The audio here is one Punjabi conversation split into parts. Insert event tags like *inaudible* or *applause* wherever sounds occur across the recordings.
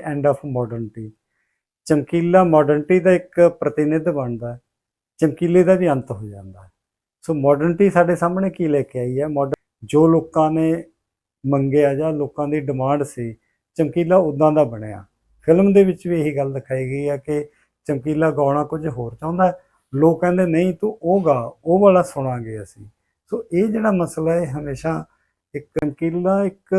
End of modernity Chamkila modernity ਦਾ ਇੱਕ ਪ੍ਰਤੀਨਿਧ ਬਣਦਾ ਚਮਕੀਲੇ ਦਾ ਵੀ ਅੰਤ ਹੋ ਜਾਂਦਾ ਸੋ ਮਾਡਰਨਿਟੀ ਸਾਡੇ ਸਾਹਮਣੇ ਕੀ ਲੈ ਕੇ ਆਈ ਹੈ? ਮਾਡਰਨ ਜੋ ਲੋਕਾਂ ਨੇ ਮੰਗਿਆ ਜਾਂ ਲੋਕਾਂ ਦੀ ਡਿਮਾਂਡ ਸੀ, ਚਮਕੀਲਾ ਉਦਾਂ ਦਾ ਬਣਿਆ। ਫਿਲਮ ਦੇ ਵਿੱਚ ਵੀ ਇਹੀ ਗੱਲ ਦਿਖਾਈ ਗਈ ਹੈ ਕਿ ਚਮਕੀਲਾ ਗਾਉਣਾ ਕੁਝ ਹੋਰ ਚਾਹੁੰਦਾ ਲੋਕ ਕਹਿੰਦੇ, ਨਹੀਂ, ਤੂੰ ਉਹ ਗਾ, ਉਹ ਵਾਲਾ ਸੁਣਾਂਗੇ ਅਸੀਂ। ਸੋ ਇਹ ਜਿਹੜਾ ਮਸਲਾ ਹੈ ਹਮੇਸ਼ਾ ਇੱਕ ਚਮਕੀਲਾ ਇੱਕ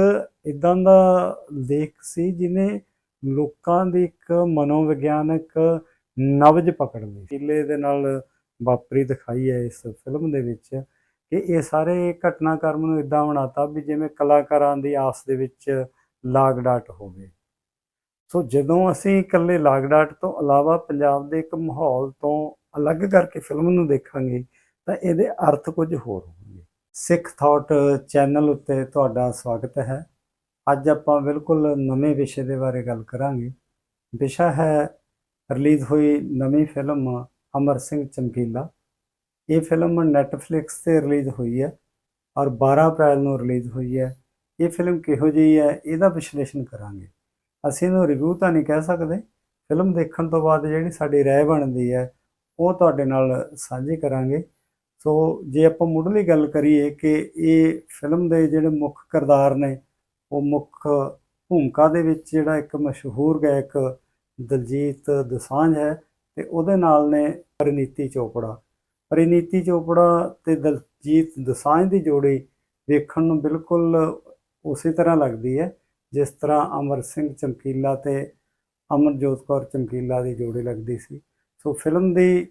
ਇਦਾਂ ਦਾ ਲੇਖ ਸੀ, ਜਿਹਨੇ ਲੋਕਾਂ ਦੀ ਇੱਕ ਮਨੋਵਿਗਿਆਨਕ ਨਬਜ ਪਕੜ ਲਈ ਕਿਲੇ ਦੇ ਨਾਲ ਵਾਪਰੀ ਦਿਖਾਈ ਹੈ ਇਸ ਫਿਲਮ ਦੇ ਵਿੱਚ ਕਿ ਇਹ ਸਾਰੇ ਘਟਨਾਕ੍ਰਮ ਨੂੰ ਇਦਾਂ ਬਣਾਤਾ ਵੀ ਜਿਵੇਂ ਕਲਾਕਾਰਾਂ ਦੀ ਆਸ ਦੇ ਵਿੱਚ ਲਾਗਡਾਟ ਹੋਵੇ। ਸੋ ਜਦੋਂ ਅਸੀਂ ਇਕੱਲੇ ਲਾਗਡਾਟ ਤੋਂ ਇਲਾਵਾ ਪੰਜਾਬ ਦੇ ਇੱਕ ਮਾਹੌਲ ਤੋਂ ਅਲੱਗ ਕਰਕੇ ਫਿਲਮ ਨੂੰ ਦੇਖਾਂਗੇ ਤਾਂ ਇਹਦੇ ਅਰਥ ਕੁਝ ਹੋਰ ਹੋਣਗੇ। ਸਿੱਖ ਥਾਟ ਚੈਨਲ ਉੱਤੇ ਤੁਹਾਡਾ ਸਵਾਗਤ ਹੈ। ਅੱਜ ਆਪਾਂ ਬਿਲਕੁਲ ਨਵੇਂ ਵਿਸ਼ੇ ਦੇ ਬਾਰੇ ਗੱਲ ਕਰਾਂਗੇ। ਵਿਸ਼ਾ ਹੈ ਰਿਲੀਜ਼ ਹੋਈ ਨਵੀਂ ਫਿਲਮ ਅਮਰ ਸਿੰਘ ਚਮਕੀਲਾ। ਇਹ ਫਿਲਮ ਨੈਟਫਲਿਕਸ ਤੇ ਰਿਲੀਜ਼ ਹੋਈ ਹੈ ਔਰ 12 ਅਪ੍ਰੈਲ ਨੂੰ ਰਿਲੀਜ਼ ਹੋਈ ਹੈ। ਇਹ ਫਿਲਮ ਕਿਹੋ ਜਿਹੀ ਹੈ, ਇਹਦਾ ਵਿਸ਼ਲੇਸ਼ਣ ਕਰਾਂਗੇ। ਅਸੀਂ ਇਹਨੂੰ ਰਿਵਿਊ ਤਾਂ ਨਹੀਂ ਕਹਿ ਸਕਦੇ। ਫਿਲਮ ਦੇਖਣ ਤੋਂ ਬਾਅਦ ਜਿਹੜੀ ਸਾਡੀ ਰਾਏ ਬਣਦੀ ਹੈ, ਉਹ ਤੁਹਾਡੇ ਨਾਲ ਸਾਂਝੀ ਕਰਾਂਗੇ। ਸੋ ਜੇ ਆਪਾਂ ਮੁੱਢਲੀ ਗੱਲ ਕਰੀਏ ਕਿ ਇਹ ਫਿਲਮ ਦੇ ਜਿਹੜੇ ਮੁੱਖ ਕਿਰਦਾਰ ਨੇ ਉਹ ਮੁੱਖ ਭੂਮਿਕਾ ਦੇ ਵਿੱਚ ਜਿਹੜਾ ਇੱਕ ਮਸ਼ਹੂਰ ਗਾਇਕ ਦਲਜੀਤ ਦੋਸਾਂਝ ਹੈ ਤੇ ਉਹਦੇ ਨਾਲ ਨੇ ਪਰਿਨੀਤੀ ਚੋਪੜਾ। ਪਰਿਨੀਤੀ ਚੋਪੜਾ ਤੇ ਦਲਜੀਤ ਦੋਸਾਂਝ ਦੀ ਜੋੜੀ ਵੇਖਣ ਨੂੰ ਬਿਲਕੁਲ ਉਸੇ ਤਰ੍ਹਾਂ ਲੱਗਦੀ ਹੈ, ਜਿਸ ਤਰ੍ਹਾਂ ਅਮਰ ਸਿੰਘ ਚਮਕੀਲਾ ਤੇ ਅਮਰਜੋਤ ਕੌਰ ਚਮਕੀਲਾ ਦੀ ਜੋੜੀ ਲੱਗਦੀ ਸੀ। ਸੋ ਫਿਲਮ ਦੀ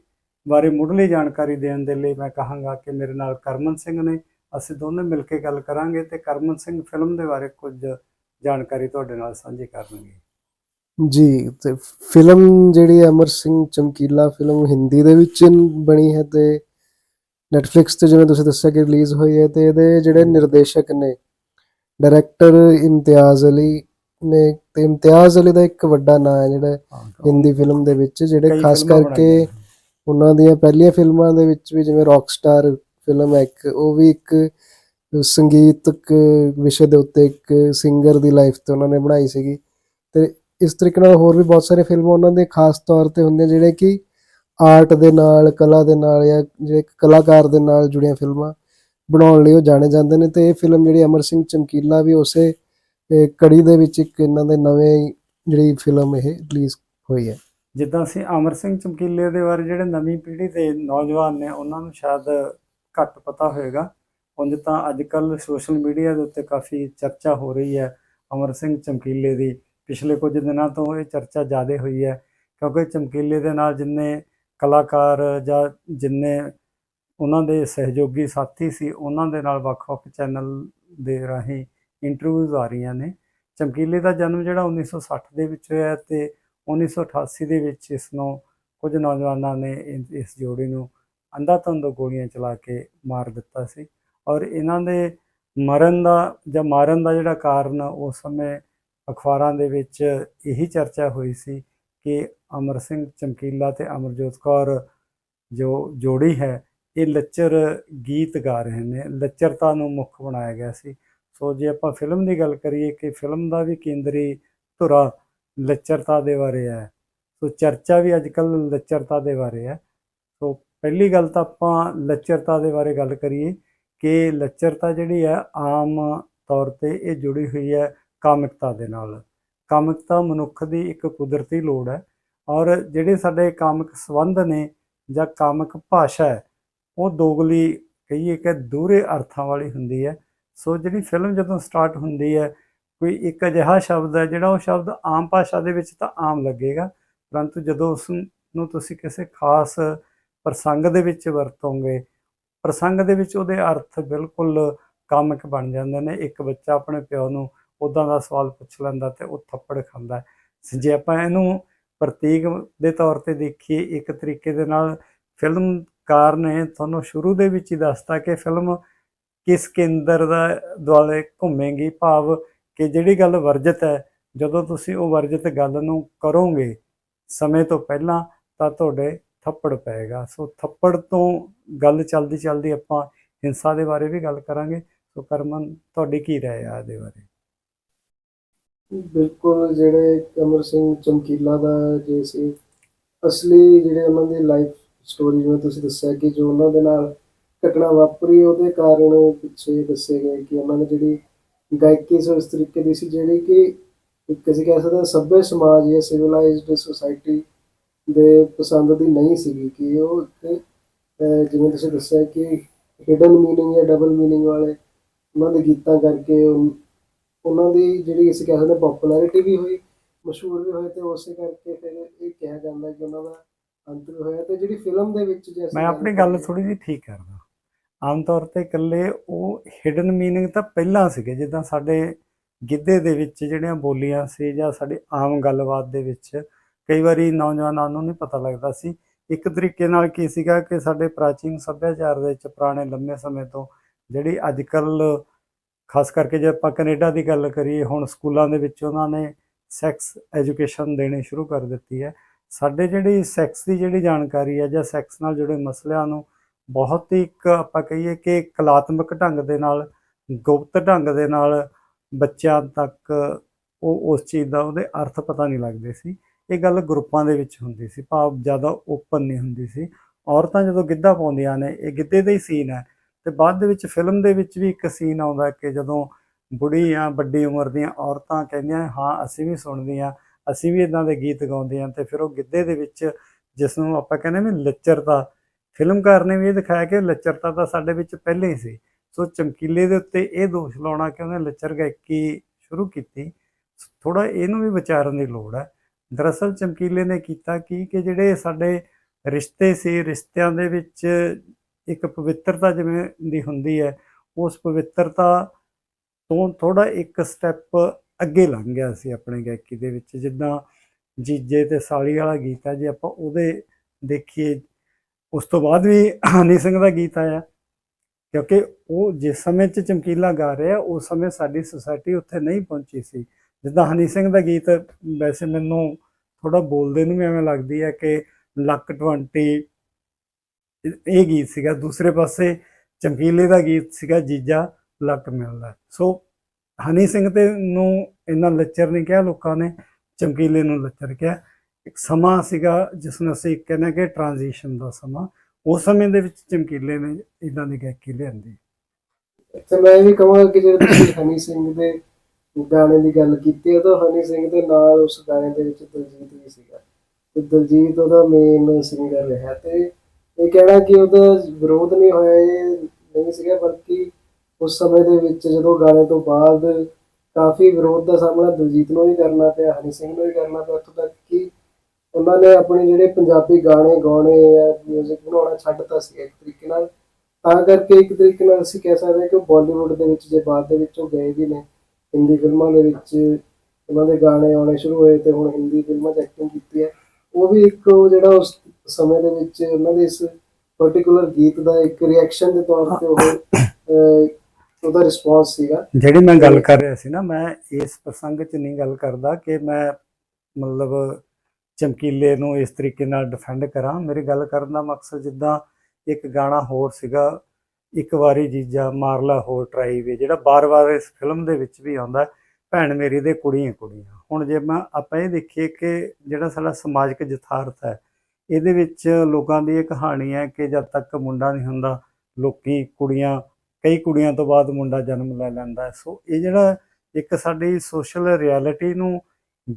ਬਾਰੇ ਮੁੱਢਲੀ ਜਾਣਕਾਰੀ ਦੇਣ ਦੇ ਲਈ ਮੈਂ ਕਹਾਂਗਾ ਕਿ ਮੇਰੇ ਨਾਲ ਕਰਮਨ ਸਿੰਘ ਨੇ ਅਸੀਂ ਦੋਨੇ ਮਿਲ ਕੇ ਗੱਲ ਕਰਾਂਗੇ ਤੇ ਕਰਮਨ ਸਿੰਘ ਫਿਲਮ ਦੇ ਬਾਰੇ ਕੁਝ ਜਾਣਕਾਰੀ ਤੁਹਾਡੇ ਨਾਲ ਸਾਂਝੀ ਕਰਨਗੇ ਜੀ ਤੇ ਫਿਲਮ ਜਿਹੜੀ ਅਮਰ ਸਿੰਘ ਚਮਕੀਲਾ ਫਿਲਮ ਹਿੰਦੀ ਦੇ ਵਿੱਚ ਬਣੀ ਹੈ ਤੇ Netflix ਤੇ ਜਿਵੇਂ ਤੁਸੀਂ ਦੱਸਿਆ ਕਿ ਰਿਲੀਜ਼ ਹੋਈ ਹੈ ਤੇ ਇਹਦੇ ਜਿਹੜੇ ਨਿਰਦੇਸ਼ਕ ਨੇ ਡਾਇਰੈਕਟਰ ਇਮਤਿਆਜ਼ ਅਲੀ ਨੇ ਤੇ ਇਮਤਿਆਜ਼ ਅਲੀ ਦਾ ਇੱਕ ਵੱਡਾ ਨਾਮ ਹੈ ਜਿਹੜਾ ਹਿੰਦੀ ਫਿਲਮ ਦੇ ਵਿੱਚ ਜਿਹੜੇ ਖਾਸ ਕਰਕੇ। ਉਹਨਾਂ ਦੀਆਂ ਪਹਿਲੀਆਂ ਫਿਲਮਾਂ ਦੇ ਵਿੱਚ ਵੀ ਜਿਵੇਂ ਰੌਕਸਟਾਰ ਫਿਲਮ ਹੈ ਇੱਕ, ਉਹ ਵੀ ਇੱਕ ਸੰਗੀਤਕ ਵਿਸ਼ੇ ਦੇ ਉੱਤੇ ਇੱਕ ਸਿੰਗਰ ਦੀ ਲਾਈਫ ਤੇ ਉਹਨਾਂ ਨੇ ਬਣਾਈ ਸੀਗੀ। ਤੇ ਇਸ ਤਰੀਕੇ ਨਾਲ ਹੋਰ ਵੀ ਬਹੁਤ ਸਾਰੇ ਫਿਲਮਾਂ ਉਹਨਾਂ ਦੇ ਖਾਸ ਤੌਰ ਤੇ ਹੁੰਦੀਆਂ, ਜਿਹੜੇ ਕਿ ਆਰਟ ਦੇ ਨਾਲ, ਕਲਾ ਦੇ ਨਾਲ ਜਾਂ ਜਿਹੜੇ ਕਲਾਕਾਰ ਦੇ ਨਾਲ ਜੁੜੀਆਂ ਫਿਲਮਾਂ ਬਣਾਉਣ ਲਈ ਉਹ ਜਾਣੇ ਜਾਂਦੇ ਨੇ। ਤੇ ਇਹ ਫਿਲਮ ਜਿਹੜੀ ਅਮਰ ਸਿੰਘ ਚਮਕੀਲਾ ਵੀ ਉਸੇ ਕੜੀ ਦੇ ਵਿੱਚ ਇੱਕ ਇਹਨਾਂ ਦੇ ਨਵੇਂ ਜਿਹੜੀ ਫਿਲਮ ਇਹ ਰਿਲੀਜ਼ ਹੋਈ ਹੈ। ਜਿੱਦਾਂ ਅਸੀਂ ਅਮਰ ਸਿੰਘ ਚਮਕੀਲੇ ਦੇ ਬਾਰੇ ਜਿਹੜੇ ਨਵੀਂ ਪੀੜ੍ਹੀ ਦੇ ਨੌਜਵਾਨ ਨੇ, ਉਹਨਾਂ ਨੂੰ ਸ਼ਾਇਦ ਘੱਟ ਪਤਾ ਹੋਏਗਾ। ਉਂਝ ਤਾਂ ਅੱਜ ਕੱਲ ਸੋਸ਼ਲ ਮੀਡੀਆ ਦੇ ਉੱਤੇ ਕਾਫੀ ਚਰਚਾ ਹੋ ਰਹੀ ਹੈ ਅਮਰ ਸਿੰਘ ਚਮਕੀਲੇ ਦੀ। ਪਿਛਲੇ ਕੁਝ ਦਿਨਾਂ ਤੋਂ ਇਹ ਚਰਚਾ ਜ਼ਿਆਦਾ ਹੋਈ ਹੈ ਕਿਉਂਕਿ ਚਮਕੀਲੇ ਦੇ ਨਾਲ ਜਿੰਨੇ ਕਲਾਕਾਰ ਜਾਂ ਜਿੰਨੇ ਉਹਨਾਂ ਦੇ ਸਹਿਯੋਗੀ ਸਾਥੀ ਸੀ, ਉਹਨਾਂ ਦੇ ਨਾਲ ਵੱਖ-ਵੱਖ ਚੈਨਲ ਦੇ ਰਾਹੀਂ ਇੰਟਰਵਿਊਜ਼ ਆ ਰਹੀਆਂ ਨੇ। ਚਮਕੀਲੇ ਦਾ ਜਨਮ ਜਿਹੜਾ 1960 ਦੇ ਵਿੱਚ ਹੋਇਆ ਤੇ 1988 ਦੇ ਵਿੱਚ ਇਸ ਨੂੰ ਕੁਝ ਨੌਜਵਾਨਾਂ ਨੇ ਇਸ ਜੋੜੀ ਨੂੰ ਅੰਧਾਧੁੰਦ ਗੋਲੀਆਂ ਚਲਾ ਕੇ ਮਾਰ ਦਿੱਤਾ ਸੀ। ਔਰ ਇਹਨਾਂ ਦੇ ਮਰਨ ਦਾ ਜਾਂ ਮਾਰਨ ਦਾ ਜਿਹੜਾ ਕਾਰਨ ਉਸ ਸਮੇਂ ਅਖਬਾਰਾਂ ਦੇ ਵਿੱਚ ਇਹੀ ਚਰਚਾ ਹੋਈ ਸੀ ਕਿ ਅਮਰ ਸਿੰਘ ਚਮਕੀਲਾ ਤੇ ਅਮਰਜੋਤ ਕੌਰ ਜੋ ਜੋੜੀ ਹੈ, ਇਹ ਲੱਚਰ ਗੀਤ ਗਾ ਰਹੇ ਨੇ। ਲੱਚਰਤਾ ਨੂੰ ਮੁੱਖ ਬਣਾਇਆ ਗਿਆ ਸੀ। ਸੋ ਜੇ ਆਪਾਂ ਫਿਲਮ ਦੀ ਗੱਲ ਕਰੀਏ ਕਿ ਫਿਲਮ ਦਾ ਵੀ ਕੇਂਦਰੀ ਧੁਰਾ ਲੱਚਰਤਾ ਦੇ ਬਾਰੇ ਹੈ, ਸੋ ਚਰਚਾ ਵੀ ਅੱਜ ਕੱਲ ਲੱਚਰਤਾ ਦੇ ਬਾਰੇ ਹੈ। ਪਹਿਲੀ ਗੱਲ ਤਾਂ ਆਪਾਂ ਲੱਚਰਤਾ ਦੇ ਬਾਰੇ ਗੱਲ ਕਰੀਏ ਕਿ ਲੱਚਰਤਾ ਜਿਹੜੀ ਹੈ ਆਮ ਤੌਰ ਤੇ ਇਹ ਜੁੜੀ ਹੋਈ ਹੈ ਕਾਮਿਕਤਾ ਦੇ ਨਾਲ। ਕਾਮਿਕਤਾ ਮਨੁੱਖ ਦੀ ਇੱਕ ਕੁਦਰਤੀ ਲੋੜ ਹੈ ਔਰ ਜਿਹੜੇ ਸਾਡੇ ਕਾਮਿਕ ਸੰਬੰਧ ਨੇ ਜਾਂ ਕਾਮਿਕ ਭਾਸ਼ਾ ਹੈ, ਉਹ ਦੋਗਲੀ ਕਹੀਏ ਕਿ ਦੂਰੇ ਅਰਥਾਂ ਵਾਲੀ ਹੁੰਦੀ ਹੈ। ਸੋ ਜਿਹੜੀ ਫਿਲਮ ਜਦੋਂ ਸਟਾਰਟ ਹੁੰਦੀ ਹੈ, ਕੋਈ ਇੱਕ ਅਜਿਹਾ ਸ਼ਬਦ ਹੈ ਜਿਹੜਾ ਉਹ ਸ਼ਬਦ ਆਮ ਭਾਸ਼ਾ ਦੇ ਵਿੱਚ ਤਾਂ ਆਮ ਲੱਗੇਗਾ, ਪਰੰਤੂ ਜਦੋਂ ਉਸ ਨੂੰ ਤੁਸੀਂ ਕਿਸੇ ਖਾਸ ਪ੍ਰਸੰਗ ਦੇ ਵਿੱਚ ਵਰਤੋਂਗੇ। ਪ੍ਰਸੰਗ ਦੇ ਵਿੱਚ ਉਹਦੇ ਅਰਥ ਬਿਲਕੁਲ ਕਾਮਿਕ ਬਣ ਜਾਂਦੇ ਨੇ। ਇੱਕ ਬੱਚਾ ਆਪਣੇ ਪਿਓ ਨੂੰ ਉਦਾਂ ਦਾ ਸਵਾਲ ਪੁੱਛ ਲੈਂਦਾ ਤੇ ਉਹ ਥੱਪੜ ਖਾਂਦਾ। ਜੇ ਆਪਾਂ ਇਹਨੂੰ ਪ੍ਰਤੀਕ ਦੇ ਤੌਰ ਤੇ ਦੇਖੀਏ, ਇੱਕ ਤਰੀਕੇ ਦੇ ਨਾਲ ਫਿਲਮਕਾਰ ਨੇ ਤੁਹਾਨੂੰ ਸ਼ੁਰੂ ਦੇ ਵਿੱਚ ਹੀ ਦੱਸਤਾ ਕਿ ਫਿਲਮ ਕਿਸ ਕੇਂਦਰ ਦਾ ਦੁਆਲੇ ਘੁੰਮੇਗੀ। ਭਾਵ ਕਿ ਜਿਹੜੀ ਗੱਲ ਵਰਜਿਤ ਹੈ, ਜਦੋਂ ਤੁਸੀਂ ਉਹ ਵਰਜਿਤ ਗੱਲ ਨੂੰ ਕਰੋਗੇ ਸਮੇਂ ਤੋਂ ਪਹਿਲਾਂ ਤਾਂ ਤੁਹਾਡੇ ਥੱਪੜ ਪਏਗਾ। ਸੋ ਥੱਪੜ ਤੋਂ ਗੱਲ ਚੱਲਦੀ ਚੱਲਦੀ ਆਪਾਂ ਹਿੰਸਾ ਦੇ ਬਾਰੇ ਵੀ ਗੱਲ ਕਰਾਂਗੇ। ਸੋ ਕਰਮਨ, ਤੁਹਾਡੀ ਕੀ ਰਾਏ ਆ ਇਹਦੇ ਬਾਰੇ? ਬਿਲਕੁਲ, ਜਿਹੜੇ ਅਮਰ ਸਿੰਘ ਚਮਕੀਲਾ ਦਾ ਜੇ ਸੀ, ਅਸਲੀ ਜਿਹੜੇ ਉਹਨਾਂ ਦੀ ਲਾਈਫ ਸਟੋਰੀ ਜਿਵੇਂ ਤੁਸੀਂ ਦੱਸਿਆ ਕਿ ਜੋ ਉਹਨਾਂ ਦੇ ਨਾਲ ਘਟਨਾ ਵਾਪਰੀ, ਉਹਦੇ ਕਾਰਨ ਪਿੱਛੇ ਦੱਸੇ ਗਏ ਕਿ ਉਹਨਾਂ ਨੇ ਜਿਹੜੀ ਗਾਇਕੀ ਸੋ ਇਸ ਤਰੀਕੇ ਦੀ ਸੀ, ਜਿਹੜੀ ਕਿ ਇੱਕ ਅਸੀਂ ਕਹਿ ਸਕਦੇ ਹਾਂ ਸੱਭਿਅ ਸਮਾਜ ਜਾਂ ਸਿਵਲਾਈਜ਼ਡ ਸੁਸਾਇਟੀ ਦੇ ਪਸੰਦ ਦੀ ਨਹੀਂ ਸੀਗੀ ਕਿ ਉਹ ਅਹ, ਜਿਵੇਂ ਤੁਸੀਂ ਦੱਸਿਆ ਕਿ ਹਿਡਨ ਮੀਨਿੰਗ ਜਾਂ ਡਬਲ ਮੀਨਿੰਗ ਵਾਲੇ ਉਹਨਾਂ ਦੇ ਗੀਤਾਂ ਕਰਕੇ ਉਹਨਾਂ ਦੀ ਜਿਹੜੀ ਅਸੀਂ ਕਹਿ ਸਕਦੇ ਹਾਂ ਪਪੂਲੈਰਿਟੀ ਵੀ ਹੋਈ ਮਸ਼ਹੂਰ ਵੀ ਹੋਏ ਤੇ ਉਸੇ ਕਰਕੇ ਫਿਰ ਇਹ ਕਿਹਾ ਜਾਂਦਾ ਕਿ ਉਹਨਾਂ ਦਾ ਅੰਤ ਵੀ ਹੋਇਆ ਤੇ ਜਿਹੜੀ ਫਿਲਮ ਦੇ ਵਿੱਚ ਜੇ ਅਸੀਂ ਮੈਂ ਆਪਣੀ ਗੱਲ ਥੋੜੀ ਜਿਹੀ ਠੀਕ ਕਰਦਾ। ਆਮ ਤੌਰ ਤੇ ਇਕੱਲੇ ਉਹ ਹਿਡਨ ਮੀਨਿੰਗ ਤਾਂ ਪਹਿਲਾਂ ਸੀਗੇ ਜਿੱਦਾਂ ਸਾਡੇ ਗਿੱਧੇ ਦੇ ਵਿੱਚ ਜਿਹੜੀਆਂ ਬੋਲੀਆਂ ਸੀ ਜਾਂ ਸਾਡੀ ਆਮ ਗੱਲਬਾਤ ਦੇ ਵਿੱਚ ਕਈ ਵਾਰੀ ਨੌਜਵਾਨਾਂ ਨੂੰ ਨਹੀਂ ਪਤਾ ਲੱਗਦਾ ਸੀ। ਇੱਕ ਤਰੀਕੇ ਨਾਲ ਕੀ ਸੀਗਾ ਕਿ ਸਾਡੇ ਪ੍ਰਾਚੀਨ ਸੱਭਿਆਚਾਰ ਦੇ ਵਿੱਚ ਪੁਰਾਣੇ ਲੰਮੇ ਸਮੇਂ ਤੋਂ ਜਿਹੜੀ ਅੱਜ ਕੱਲ ਖਾਸ ਕਰਕੇ ਜੇ ਆਪਾਂ ਕੈਨੇਡਾ ਦੀ ਗੱਲ ਕਰੀਏ, ਹੁਣ ਸਕੂਲਾਂ ਦੇ ਵਿੱਚ ਉਹਨਾਂ ਨੇ ਸੈਕਸ ਐਜੂਕੇਸ਼ਨ ਦੇਣੀ ਸ਼ੁਰੂ ਕਰ ਦਿੱਤੀ ਹੈ। ਸਾਡੇ ਜਿਹੜੀ ਸੈਕਸ ਦੀ ਜਿਹੜੀ ਜਾਣਕਾਰੀ ਹੈ ਜਾਂ ਸੈਕਸ ਨਾਲ ਜੁੜੇ ਮਸਲਿਆਂ ਨੂੰ ਬਹੁਤ ਹੀ ਇੱਕ ਆਪਾਂ ਕਹੀਏ ਕਿ ਕਲਾਤਮਕ ਢੰਗ ਦੇ ਨਾਲ, ਗੁਪਤ ਢੰਗ ਦੇ ਨਾਲ ਬੱਚਿਆਂ ਤੱਕ ਉਹ ਉਸ ਚੀਜ਼ ਦਾ ਉਹਦੇ ਅਰਥ ਪਤਾ ਨਹੀਂ ਲੱਗਦੇ ਸੀ। ਇਹ ਗੱਲ ਗਰੁੱਪਾਂ ਦੇ ਵਿੱਚ ਹੁੰਦੀ ਸੀ, ਭਾਵ ਜ਼ਿਆਦਾ ਓਪਨ ਨਹੀਂ ਹੁੰਦੀ ਸੀ। ਔਰਤਾਂ ਜਦੋਂ ਗਿੱਧਾ ਪਾਉਂਦੀਆਂ ਨੇ, ਇਹ ਗਿੱਧੇ ਦਾ ਹੀ ਸੀਨ ਹੈ। ਤੇ ਬਾਅਦ ਦੇ ਵਿੱਚ ਫਿਲਮ ਦੇ ਵਿੱਚ ਵੀ ਇੱਕ ਸੀਨ ਆਉਂਦਾ ਕਿ ਜਦੋਂ ਬੁੜੀ ਜਾਂ ਵੱਡੀ ਉਮਰ ਦੀਆਂ ਔਰਤਾਂ ਕਹਿੰਦੀਆਂ, ਹਾਂ, ਅਸੀਂ ਵੀ ਸੁਣਦੀਆਂ ਅਸੀਂ ਵੀ ਇਦਾਂ ਦੇ ਗੀਤ ਗਾਉਂਦੇ ਹਾਂ। ਤੇ ਫਿਰ ਉਹ ਗਿੱਧੇ ਦੇ ਵਿੱਚ ਜਿਸ ਨੂੰ ਆਪਾਂ ਕਹਿੰਦੇ ਨੇ ਲੱਚਰਤਾ, ਫਿਲਮਕਾਰ ਨੇ ਵੀ ਇਹ ਦਿਖਾਇਆ ਕਿ ਲੱਚਰਤਾ ਤਾਂ ਸਾਡੇ ਵਿੱਚ ਪਹਿਲੇ ਹੀ ਸੀ। ਸੋ ਚਮਕੀਲੇ ਦੇ ਉੱਤੇ ਇਹ ਦੋਸ਼ ਲਾਉਣਾ ਕਿ ਉਹਨੇ ਲੱਚਰ ਗਾਇਕੀ ਸ਼ੁਰੂ ਕੀਤੀ। ਥੋੜਾ ਇਹਨੂੰ ਵੀ ਵਿਚਾਰਨ ਦੀ ਲੋੜ ਹੈ। ਦਰਅਸਲ ਚਮਕੀਲੇ ਨੇ ਕੀਤਾ ਕੀ ਕਿ ਜਿਹੜੇ ਸਾਡੇ ਰਿਸ਼ਤੇ ਸੀ, ਰਿਸ਼ਤਿਆਂ ਦੇ ਵਿੱਚ ਇੱਕ ਪਵਿੱਤਰਤਾ ਜਿਵੇਂ ਦੀ ਹੁੰਦੀ ਹੈ, ਉਸ ਪਵਿੱਤਰਤਾ ਤੋਂ ਥੋੜਾ ਇੱਕ ਸਟੈਪ ਅੱਗੇ ਲੰਘ ਗਿਆ ਸੀ ਆਪਣੇ ਗਾਇਕੀ ਦੇ ਵਿੱਚ। ਜਿੱਦਾਂ ਜੀਜੇ ਤੇ ਸਾਲੀ ਵਾਲਾ ਗੀਤ ਹੈ, ਜੇ ਆਪਾਂ ਉਹਦੇ ਦੇਖੀਏ, ਉਸ ਤੋਂ ਬਾਅਦ ਵੀ ਹਨੀ ਸਿੰਘ ਦਾ ਗੀਤ ਆਇਆ। ਕਿਉਂਕਿ ਉਹ ਜਿਸ ਸਮੇਂ 'ਚ ਚਮਕੀਲਾ ਗਾ ਰਿਹਾ, ਉਸ ਸਮੇਂ ਸਾਡੀ ਸੁਸਾਇਟੀ ਉੱਥੇ ਨਹੀਂ ਪਹੁੰਚੀ ਸੀ। ਜਿੱਦਾਂ ਹਨੀ ਸਿੰਘ ਦਾ ਗੀਤ ਵੈਸੇ ਮੈਨੂੰ ਥੋੜਾ ਬੋਲਦੇ ਨੂੰ ਵੀ ਐਵੇਂ ਲੱਗਦੀ ਹੈ ਕਿ ਲੱਕ 20 ਇਹ ਗੀਤ ਸੀਗਾ। ਦੂਸਰੇ ਪਾਸੇ ਚਮਕੀਲੇ ਦਾ ਗੀਤ ਸੀਗਾ, ਜੀਜਾ ਲੱਕ ਮਿਲਦਾ। ਸੋ ਹਨੀ ਸਿੰਘ ਤੇ ਨੂੰ ਇੰਨਾ ਲੱਚਰ ਨਹੀਂ ਕਿਹਾ, ਲੋਕਾਂ ਨੇ ਚਮਕੀਲੇ ਨੂੰ ਲੱਚਰ ਕਿਹਾ। ਇੱਕ ਸਮਾਂ ਸੀਗਾ ਜਿਸ ਨੂੰ ਅਸੀਂ ਕਹਿੰਦੇ ਕਿ ਟ੍ਰਾਂਜੀਸ਼ਨ ਦਾ ਸਮਾਂ। ਉਸ ਸਮੇਂ ਦੇ ਵਿੱਚ ਚਮਕੀਲੇ ਨੇ ਇਦਾਂ ਦੀ ਗਾਇਕੀ ਲਿਆਂਦੀ। ਤੇ ਮੈਂ ਇਹ ਵੀ ਕਹਾਂਗਾ ਕਿ ਜਿਹੜੇ ਹਨੀ ਸਿੰਘ ਦੇ ਗਾਣੇ ਦੀ ਗੱਲ ਕੀਤੀ ਹੈ ਤਾਂ ਹਨੀ ਸਿੰਘ ਦੇ ਨਾਲ ਉਸ ਗਾਣੇ ਦੇ ਵਿੱਚ ਦਲਜੀਤ ਵੀ ਸੀਗਾ। ਤੇ ਦਲਜੀਤ ਉਹਦਾ ਮੇਨ ਸਿੰਗਰ ਰਿਹਾ ਤੇ ਇਹ ਕਹਿਣਾ ਕਿ ਉਹਦਾ ਵਿਰੋਧ ਨਹੀਂ ਹੋਇਆ, ਇਹ ਨਹੀਂ ਸੀਗਾ, ਬਲਕਿ ਉਸ ਸਮੇਂ ਦੇ ਵਿੱਚ ਜਦੋਂ ਗਾਣੇ ਤੋਂ ਬਾਅਦ ਕਾਫੀ ਵਿਰੋਧ ਦਾ ਸਾਹਮਣਾ ਦਲਜੀਤ ਨੂੰ ਵੀ ਕਰਨਾ ਪਿਆ, ਹਨੀ ਸਿੰਘ ਨੂੰ ਵੀ ਕਰਨਾ ਪਿਆ। ਉੱਥੋਂ ਤੱਕ ਕਿ ਉਹਨਾਂ ਨੇ ਆਪਣੇ ਜਿਹੜੇ ਪੰਜਾਬੀ ਗਾਣੇ ਗਾਉਣੇ ਜਾਂ 뮤직 ਬਣਾਉਣਾ ਛੱਡਤਾ ਸੀ ਇੱਕ ਤਰੀਕੇ ਨਾਲ। ਤਾਂ ਕਰਕੇ ਇੱਕ ਤਰੀਕੇ ਨਾਲ ਅਸੀਂ ਕਹਿ ਸਕਦੇ ਹਾਂ ਕਿ ਉਹ ਬਾਲੀਵੁੱਡ ਦੇ ਵਿੱਚ, ਜੇ ਬਾਅਦ ਦੇ ਵਿੱਚ ਉਹ ਗਏ ਵੀ ਨੇ। ਹਿੰਦੀ ਫਿਲਮਾਂ ਦੇ ਵਿੱਚ ਉਹਨਾਂ ਦੇ ਗਾਣੇ ਆਉਣੇ ਸ਼ੁਰੂ ਹੋਏ ਤੇ ਹੁਣ ਹਿੰਦੀ ਫਿਲਮਾਂ 'ਚ ਐਕਟਿੰਗ ਕੀਤੀ ਹੈ। ਉਹ ਵੀ ਇੱਕ ਉਹ ਜਿਹੜਾ ਉਸ ਸਮੇਂ ਦੇ ਵਿੱਚ ਉਹਨਾਂ ਦੇ ਇਸ ਪਾਰਟਿਕੂਲਰ ਗੀਤ ਦਾ ਇੱਕ ਰਿਐਕਸ਼ਨ ਦੇ ਤੌਰ ਤੇ ਉਹ ਉਹਦਾ ਰਿਸਪੌਂਸ ਸੀਗਾ। ਜਿਹੜੀ ਮੈਂ ਗੱਲ ਕਰ ਰਿਹਾ ਸੀ ਨਾ, ਮੈਂ ਇਸ ਪ੍ਰਸੰਗ 'ਚ ਨਹੀਂ ਗੱਲ ਕਰਦਾ ਕਿ ਮੈਂ ਮਤਲਬ ਚਮਕੀਲੇ ਨੂੰ ਇਸ ਤਰੀਕੇ ਨਾਲ ਡਿਫੈਂਡ ਕਰਾਂ। ਮੇਰੀ ਗੱਲ ਕਰਨ ਦਾ ਮਕਸਦ ਜਿੱਦਾਂ ਇੱਕ ਗਾਣਾ ਹੋਰ ਸੀਗਾ ਇੱਕ ਵਾਰੀ ਜੀਜਾ ਮਾਰਲਾ ਹੋਰ ਟਰਾਈ ਵੇ ਜਿਹੜਾ ਬਾਰ-ਬਾਰ ਇਸ ਫਿਲਮ ਦੇ ਵਿੱਚ ਵੀ ਆਉਂਦਾ ਭੈਣ ਮੇਰੀ ਦੇ ਕੁੜੀਆਂ ਕੁੜੀਆਂ। ਹੁਣ ਜੇ ਮੈਂ ਆਪਾਂ ਇਹ ਦੇਖੀਏ ਕਿ ਜਿਹੜਾ ਸਾਡਾ ਸਮਾਜਿਕ ਯਥਾਰਥ ਹੈ, ਇਹਦੇ ਵਿੱਚ ਲੋਕਾਂ ਦੀ ਇਹ ਕਹਾਣੀ ਹੈ ਕਿ ਜਦ ਤੱਕ ਮੁੰਡਾ ਨਹੀਂ ਹੁੰਦਾ, ਲੋਕੀ ਕੁੜੀਆਂ, ਕਈ ਕੁੜੀਆਂ ਤੋਂ ਬਾਅਦ ਮੁੰਡਾ ਜਨਮ ਲੈ ਲੈਂਦਾ ਸੋ ਇਹ ਜਿਹੜਾ ਇੱਕ ਸਾਡੀ ਸੋਸ਼ਲ ਰਿਐਲਿਟੀ ਨੂੰ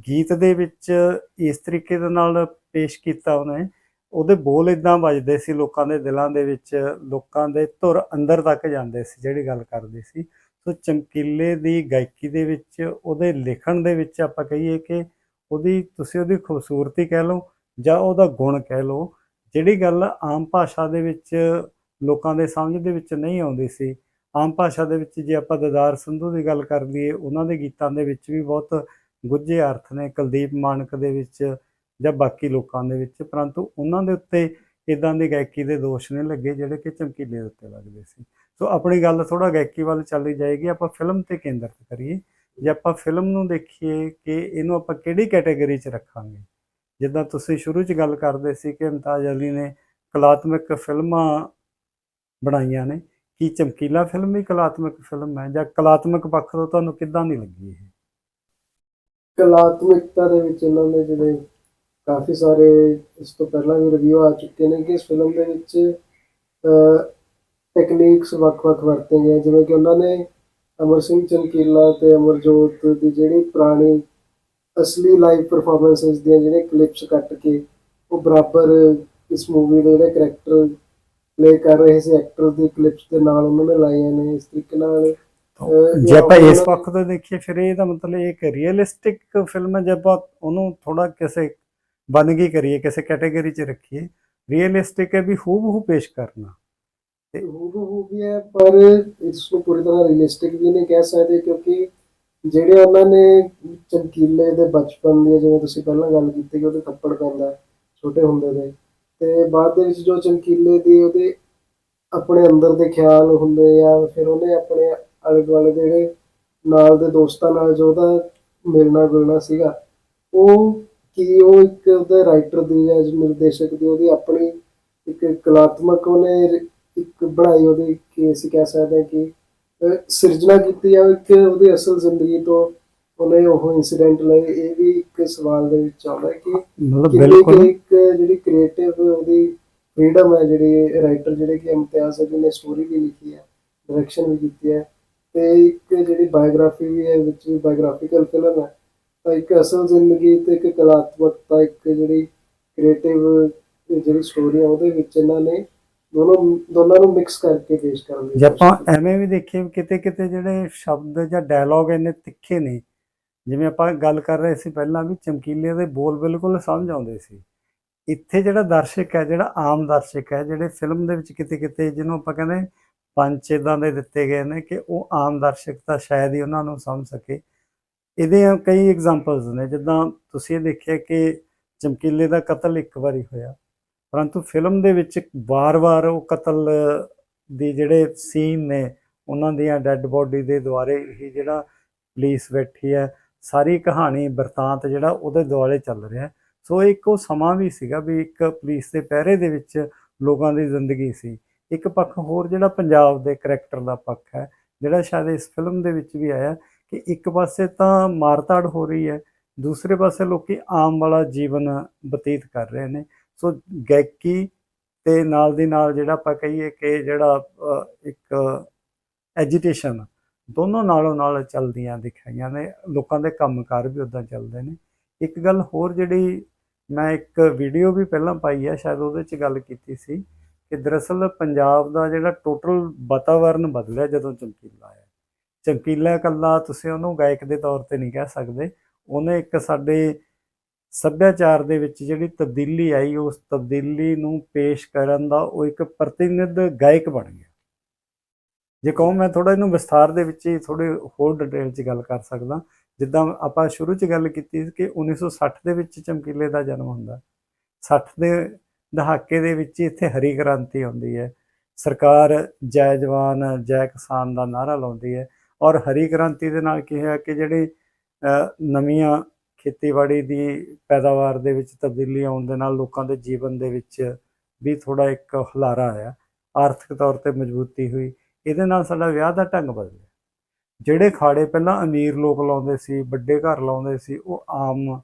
ਗੀਤ ਦੇ ਵਿੱਚ ਇਸ ਤਰੀਕੇ ਦੇ ਨਾਲ ਪੇਸ਼ ਕੀਤਾ ਉਹਨੇ ਉਹਦੇ ਬੋਲ ਇਦਾਂ ਵੱਜਦੇ ਸੀ ਲੋਕਾਂ ਦੇ ਦਿਲਾਂ ਦੇ ਵਿੱਚ, ਲੋਕਾਂ ਦੇ ਧੁਰ ਅੰਦਰ ਤੱਕ ਜਾਂਦੇ ਸੀ ਜਿਹੜੀ ਗੱਲ ਕਰਦੇ ਸੀ। ਸੋ ਚਮਕੀਲੇ ਦੀ ਗਾਇਕੀ ਦੇ ਵਿੱਚ, ਉਹਦੇ ਲਿਖਣ ਦੇ ਵਿੱਚ ਆਪਾਂ ਕਹੀਏ ਕਿ ਉਹਦੀ, ਤੁਸੀਂ ਉਹਦੀ ਖੂਬਸੂਰਤੀ ਕਹਿ ਲਓ ਜਾਂ ਉਹਦਾ ਗੁਣ ਕਹਿ ਲਓ, ਜਿਹੜੀ ਗੱਲ ਆਮ ਭਾਸ਼ਾ ਦੇ ਵਿੱਚ ਲੋਕਾਂ ਦੇ ਸਮਝ ਦੇ ਵਿੱਚ ਨਹੀਂ ਆਉਂਦੀ ਸੀ। ਆਮ ਭਾਸ਼ਾ ਦੇ ਵਿੱਚ ਜੇ ਆਪਾਂ ਦਦਾਰ ਸੰਧੂ ਦੀ ਗੱਲ ਕਰ ਲਈਏ, ਉਹਨਾਂ ਦੇ ਗੀਤਾਂ ਦੇ ਵਿੱਚ ਵੀ ਬਹੁਤ ਗੁੱਝੇ ਅਰਥ ਨੇ। ਕੁਲਦੀਪ ਮਾਨਕ ਦੇ ਵਿੱਚ ਜਾਂ ਬਾਕੀ ਲੋਕਾਂ ਦੇ ਵਿੱਚ, ਪਰੰਤੂ ਉਹਨਾਂ ਦੇ ਉੱਤੇ ਇਦਾਂ ਦੇ ਗਾਇਕੀ ਦੇ ਦੋਸ਼ ਨਹੀਂ ਲੱਗੇ ਜਿਹੜੇ ਕਿ ਚਮਕੀਲੇ ਦੇ ਉੱਤੇ ਲੱਗਦੇ ਸੀ। ਸੋ ਆਪਣੀ ਗੱਲ ਥੋੜਾ ਗਾਇਕੀ ਵੱਲ ਚੱਲੀ ਜਾਏਗੀ। ਆਪਾਂ ਫਿਲਮ ਤੇ ਕੇਂਦਰਿਤ ਕਰੀਏ। ਜੇ ਆਪਾਂ ਫਿਲਮ ਨੂੰ ਦੇਖੀਏ ਕਿ ਇਹਨੂੰ ਆਪਾਂ ਕਿਹੜੀ ਕੈਟਾਗਰੀ 'ਚ ਰੱਖਾਂਗੇ? ਜਿੱਦਾਂ ਤੁਸੀਂ ਸ਼ੁਰੂ 'ਚ ਗੱਲ ਕਰਦੇ ਸੀ ਕਿ ਇਮਤਾਜ਼ ਅਲੀ ਨੇ ਕਲਾਤਮਕ ਫਿਲਮਾਂ ਬਣਾਈਆਂ ਨੇ, ਕੀ ਚਮਕੀਲਾ ਫਿਲਮ ਵੀ ਕਲਾਤਮਕ ਫਿਲਮ ਹੈ ਜਾਂ ਕਲਾਤਮਕ ਪੱਖ ਤੋਂ ਤੁਹਾਨੂੰ ਕਿੱਦਾਂ ਦੀ ਲੱਗੀ ਇਹ? ਕਲਾਤਮਕਤਾ ਦੇ ਵਿੱਚ ਇਹਨਾਂ ਦੇ ਜਿਹੜੇ ਕਾਫੀ ਸਾਰੇ ਇਸ ਤੋਂ ਪਹਿਲਾਂ ਵੀ ਰਿਵਿਊ ਆ ਚੁੱਕੇ ਨੇ ਕਿ ਇਸ ਫਿਲਮ ਦੇ ਵਿੱਚ ਟੈਕਨੀਕਸ ਵੱਖ-ਵੱਖ ਵਰਤੇ ਗਏ ਜਿਵੇਂ ਕਿ ਉਹਨਾਂ ਨੇ ਅਮਰ ਸਿੰਘ ਚਮਕੀਲਾ ਤੇ ਅਮਰਜੋਤ ਦੀ ਜਿਹੜੀ ਪੁਰਾਣੀ ਅਸਲੀ ਲਾਈਵ ਪਰਫਾਰਮੈਂਸਸ ਦੀਆਂ ਜਿਹੜੇ ਕਲਿੱਪਸ ਕੱਟ ਕੇ ਉਹ ਬਰਾਬਰ ਇਸ ਮੂਵੀ ਦੇ ਜਿਹੜੇ ਕਰੈਕਟਰ ਪਲੇ ਕਰ ਰਹੇ ਸੀ ਐਕਟਰ ਦੀ ਕਲਿੱਪਸ ਦੇ ਨਾਲ ਉਹਨਾਂ ਨੇ ਲਾਈਆਂ ਨੇ ਇਸ ਤਰੀਕੇ ਨਾਲ। ਜੇ ਆਪਾਂ ਇਸ ਪੱਖ ਤੋਂ ਦੇਖੀਏ ਫਿਰ ਇਹਦਾ ਮਤਲਬ ਇਹ ਇੱਕ ਰੀਅਲਿਸਟਿਕ ਫਿਲਮ ਹੈ ਜੇ ਆਪਾਂ ਉਹਨੂੰ ਥੋੜਾ ਕਿਸੇ ਬੰਦਗੀ ਕਰੀਏ, ਕਿਸੇ ਕੈਟਾਗਰੀ 'ਚ ਰੱਖੀਏ ਰੀਅਲਿਸਟਿਕ ਹੈ ਵੀ ਹੂਬਹੂ ਪੇਸ਼ ਕਰਨਾ। ਹੂਬਹੂ ਵੀ ਹੈ, ਪਰ ਇਸ ਨੂੰ ਪੂਰੀ ਤਰ੍ਹਾਂ ਰੀਅਲਿਸਟਿਕ ਵੀ ਨਹੀਂ ਕਹਿ ਸਕਦੇ, ਕਿਉਂਕਿ ਜਿਹੜੇ ਉਹਨਾਂ ਨੇ ਚਮਕੀਲੇ ਦੇ ਬਚਪਨ ਦੀ ਜਿਵੇਂ ਤੁਸੀਂ ਪਹਿਲਾਂ ਗੱਲ ਕੀਤੀ ਕਿ ਉਹਦੇ ਥੱਪੜ ਪੈਂਦਾ, ਛੋਟੇ ਹੁੰਦੇ ਦੇ, ਤੇ ਬਾਅਦ ਦੇ ਵਿੱਚ ਜੋ ਚਮਕੀਲੇ ਦੀ ਉਹਦੇ ਆਪਣੇ ਅੰਦਰ ਦੇ ਖਿਆਲ ਹੁੰਦੇ ਆ, ਫਿਰ ਉਹਨੇ ਆਪਣੇ ਆਲੇ ਦੁਆਲੇ ਦੇ ਜਿਹੜੇ ਨਾਲ ਦੇ ਦੋਸਤਾਂ ਨਾਲ ਜੋ ਉਹਦਾ ਮਿਲਣਾ ਗੁਲਣਾ ਸੀਗਾ, ਉਹ ਕੀ ਉਹ ਇੱਕ ਉਹਦੇ ਰਾਈਟਰ ਦੀ ਜਾਂ ਨਿਰਦੇਸ਼ਕ ਦੀ ਉਹਦੀ ਆਪਣੀ ਇੱਕ ਕਲਾਤਮਕ ਉਹਨੇ ਇੱਕ ਬਣਾਈ ਉਹਦੀ ਕਿ ਅਸੀਂ ਕਹਿ ਸਕਦੇ ਹਾਂ ਕਿ ਸਿਰਜਣਾ ਕੀਤੀ ਆ ਇੱਕ ਉਹਦੀ ਅਸਲ ਜ਼ਿੰਦਗੀ ਤੋਂ ਉਹਨੇ ਉਹ ਇਨਸੀਡੈਂਟ ਲਏ ਇਹ ਵੀ ਇੱਕ ਸਵਾਲ ਦੇ ਵਿੱਚ ਆਉਂਦਾ ਕਿ ਮਤਲਬ ਬਿਲਕੁਲ। ਇੱਕ ਜਿਹੜੀ ਕ੍ਰੀਏਟਿਵ ਉਹਦੀ ਫ੍ਰੀडम ਹੈ ਜਿਹੜੀ ਰਾਈਟਰ ਜਿਹੜੇ ਕਿ ਇਮਤਿਆਜ਼ ਅਲੀ ਨੇ ਸਟੋਰੀ ਵੀ ਲਿਖੀ ਹੈ ਡਾਇਰੈਕਸ਼ਨ ਵੀ ਕੀਤੀ ਹੈ ਤੇ ਇੱਕ ਜਿਹੜੀ ਬਾਇਓਗ੍ਰਾਫੀ ਵੀ ਹੈ ਵਿੱਚ ਵੀ ਬਾਇਓਗ੍ਰਾਫੀਕਲ ਫਿਲਮ ਹੈ ਇੱਕ ਅਸਲ ਜ਼ਿੰਦਗੀ ਤੇ ਇੱਕ ਕਲਾਤਮਕਤਾ ਇੱਕ ਜਿਹੜੀ ਕ੍ਰੀਏਟਿਵ ਜਿਹੜੀ ਸਟੋਰੀ ਹੈ ਉਹਦੇ ਵਿੱਚ ਇਹਨਾਂ ਨੇ ਦੋਨੋਂ ਦੋਨਾਂ ਨੂੰ ਮਿਕਸ ਕਰਕੇ ਪੇਸ਼ ਕਰਨ ਦੀ ਜੇ ਆਪਾਂ। ਐਵੇਂ ਵੀ ਦੇਖੀਏ ਕਿਤੇ ਕਿਤੇ ਜਿਹੜੇ ਸ਼ਬਦ ਜਾਂ ਡਾਇਲੌਗ ਇੰਨੇ ਤਿੱਖੇ ਨੇ ਜਿਵੇਂ ਆਪਾਂ ਗੱਲ ਕਰ ਰਹੇ ਸੀ ਪਹਿਲਾਂ ਵੀ ਚਮਕੀਲੇ ਦੇ ਬੋਲ ਬਿਲਕੁਲ ਸਮਝ ਆਉਂਦੇ ਸੀ ਇੱਥੇ ਜਿਹੜਾ ਦਰਸ਼ਕ ਹੈ ਜਿਹੜਾ ਆਮ ਦਰਸ਼ਕ ਹੈ ਜਿਹੜੇ ਫਿਲਮ ਦੇ ਵਿੱਚ ਕਿਤੇ ਕਿਤੇ ਜਿਹਨੂੰ ਆਪਾਂ ਕਹਿੰਦੇ ਪੰਚ ਇਦਾਂ ਦੇ ਦਿੱਤੇ ਗਏ ਨੇ ਕਿ ਉਹ ਆਮ ਦਰਸ਼ਕ ਤਾਂ ਸ਼ਾਇਦ ਹੀ ਉਹਨਾਂ ਨੂੰ ਸਮਝ ਸਕੇ ਇਹਦੇ ਕਈ ਐਗਜ਼ਾਮਪਲਸ ਨੇ, ਜਿੱਦਾਂ ਤੁਸੀਂ ਇਹ ਦੇਖਿਆ ਕਿ ਚਮਕੀਲੇ ਦਾ ਕਤਲ ਇੱਕ ਵਾਰੀ ਹੋਇਆ, ਪਰੰਤੂ ਫਿਲਮ ਦੇ ਵਿੱਚ ਵਾਰ-ਵਾਰ ਉਹ ਕਤਲ ਦੀ ਜਿਹੜੇ ਸੀਨ ਨੇ, ਉਹਨਾਂ ਦੀਆਂ ਡੈੱਡ ਬੋਡੀ ਦੇ ਦੁਆਰੇ ਹੀ ਜਿਹੜਾ ਪੁਲਿਸ ਬੈਠੀ ਹੈ, ਸਾਰੀ ਕਹਾਣੀ ਵਰਤਾਂਤ ਜਿਹੜਾ ਉਹਦੇ ਦੁਆਲੇ ਚੱਲ ਰਿਹਾ ਸੋ ਇੱਕ ਉਹ ਸਮਾਂ ਵੀ ਸੀਗਾ ਵੀ ਇੱਕ ਪੁਲਿਸ ਦੇ ਪਹਿਰੇ ਦੇ ਵਿੱਚ ਲੋਕਾਂ ਦੀ ਜ਼ਿੰਦਗੀ ਸੀ। ਇੱਕ ਪੱਖ ਹੋਰ ਜਿਹੜਾ ਪੰਜਾਬ ਦੇ ਕਰੈਕਟਰ ਦਾ ਪੱਖ ਹੈ, ਜਿਹੜਾ ਸ਼ਾਇਦ ਇਸ ਫਿਲਮ ਦੇ ਵਿੱਚ ਵੀ ਆਇਆ ਕਿ ਇੱਕ ਪਾਸੇ ਤਾਂ ਮਾਰਤਾੜ ਹੋ ਰਹੀ ਹੈ, ਦੂਸਰੇ ਪਾਸੇ ਲੋਕੀ ਆਮ ਵਾਲਾ ਜੀਵਨ ਬਤੀਤ ਕਰ ਰਹੇ ਨੇ। ਸੋ ਗਾਇਕੀ ਤੇ ਨਾਲ ਦੀ ਨਾਲ ਜਿਹੜਾ ਆਪਾਂ ਕਹੀਏ ਕਿ ਜਿਹੜਾ ਇੱਕ ਐਜੀਟੇਸ਼ਨ ਦੋਨੋਂ ਨਾਲੋਂ ਨਾਲ ਚੱਲਦੀਆਂ ਦਿਖਾਈਆਂ ਨੇ, ਲੋਕਾਂ ਦੇ ਕੰਮਕਾਰ ਵੀ ਉਦਾਂ ਚੱਲਦੇ ਨੇ। ਇੱਕ ਗੱਲ ਹੋਰ ਜਿਹੜੀ ਮੈਂ ਇੱਕ ਵੀਡੀਓ ਵੀ ਪਹਿਲਾਂ ਪਾਈ ਹੈ ਸ਼ਾਇਦ ਉਹਦੇ 'ਚ ਗੱਲ ਕੀਤੀ ਸੀ ਕਿ ਦਰਅਸਲ ਪੰਜਾਬ ਦਾ ਜਿਹੜਾ ਟੋਟਲ ਵਾਤਾਵਰਨ ਬਦਲਿਆ ਜਦੋਂ ਚਮਕੀਲਾ ਆਇਆ। ਚਮਕੀਲਾ ਇਕੱਲਾ ਤੁਸੀਂ ਉਹਨੂੰ ਗਾਇਕ ਦੇ ਤੌਰ ਤੇ ਨਹੀਂ ਕਹਿ ਸਕਦੇ। ਉਹਨੇ ਇੱਕ ਸਾਡੇ ਸੱਭਿਆਚਾਰ ਦੇ ਵਿੱਚ ਜਿਹੜੀ ਤਬਦੀਲੀ ਆਈ, ਉਸ ਤਬਦੀਲੀ ਨੂੰ ਪੇਸ਼ ਕਰਨ ਦਾ ਉਹ ਇੱਕ ਪ੍ਰਤੀਨਿਧ ਗਾਇਕ ਬਣ ਗਿਆ। ਜੇ ਕਹੋ ਮੈਂ ਥੋੜਾ ਇਹਨੂੰ ਵਿਸਥਾਰ ਦੇ ਵਿੱਚ ਹੀ ਥੋੜੇ ਹੋਰ ਡਿਟੇਲ 'ਚ ਗੱਲ ਕਰ ਸਕਦਾ। ਜਿੱਦਾਂ ਆਪਾਂ ਸ਼ੁਰੂ 'ਚ ਗੱਲ ਕੀਤੀ ਸੀ ਕਿ 1960 ਦੇ ਵਿੱਚ ਚਮਕੀਲੇ ਦਾ ਜਨਮ ਹੁੰਦਾ। 60 ਦੇ ਦਹਾਕੇ ਦੇ ਵਿੱਚ ਇੱਥੇ ਹਰੀ ਕ੍ਰਾਂਤੀ ਆਉਂਦੀ ਹੈ। ਸਰਕਾਰ ਜੈ ਜਵਾਨ ਜੈ ਕਿਸਾਨ ਦਾ ਨਾਰਾ ਲਾਉਂਦੀ ਹੈ। ਔਰ ਹਰੀ ਕ੍ਰਾਂਤੀ ਦੇ ਨਾਲ ਕੀ ਹੋਇਆ ਕਿ ਜਿਹੜੇ ਨਵੀਆਂ ਖੇਤੀਬਾੜੀ ਦੀ ਪੈਦਾਵਾਰ ਦੇ ਵਿੱਚ ਤਬਦੀਲੀ ਆਉਣ ਦੇ ਨਾਲ ਲੋਕਾਂ ਦੇ ਜੀਵਨ ਦੇ ਵਿੱਚ ਵੀ ਥੋੜਾ ਇੱਕ ਹੁਲਾਰਾ ਆਇਆ, ਆਰਥਿਕ ਤੌਰ ਤੇ ਮਜ਼ਬੂਤੀ ਹੋਈ, ਇਹਦੇ ਨਾਲ ਸਾਡਾ ਵਿਆਹ ਦਾ ਢੰਗ ਬਦਲਿਆ। ਜਿਹੜੇ ਖਾੜੇ ਪਹਿਲਾਂ ਅਮੀਰ ਲੋਕ ਲਾਉਂਦੇ ਸੀ, ਵੱਡੇ ਘਰ ਲਾਉਂਦੇ ਸੀ, ਉਹ ਆਮ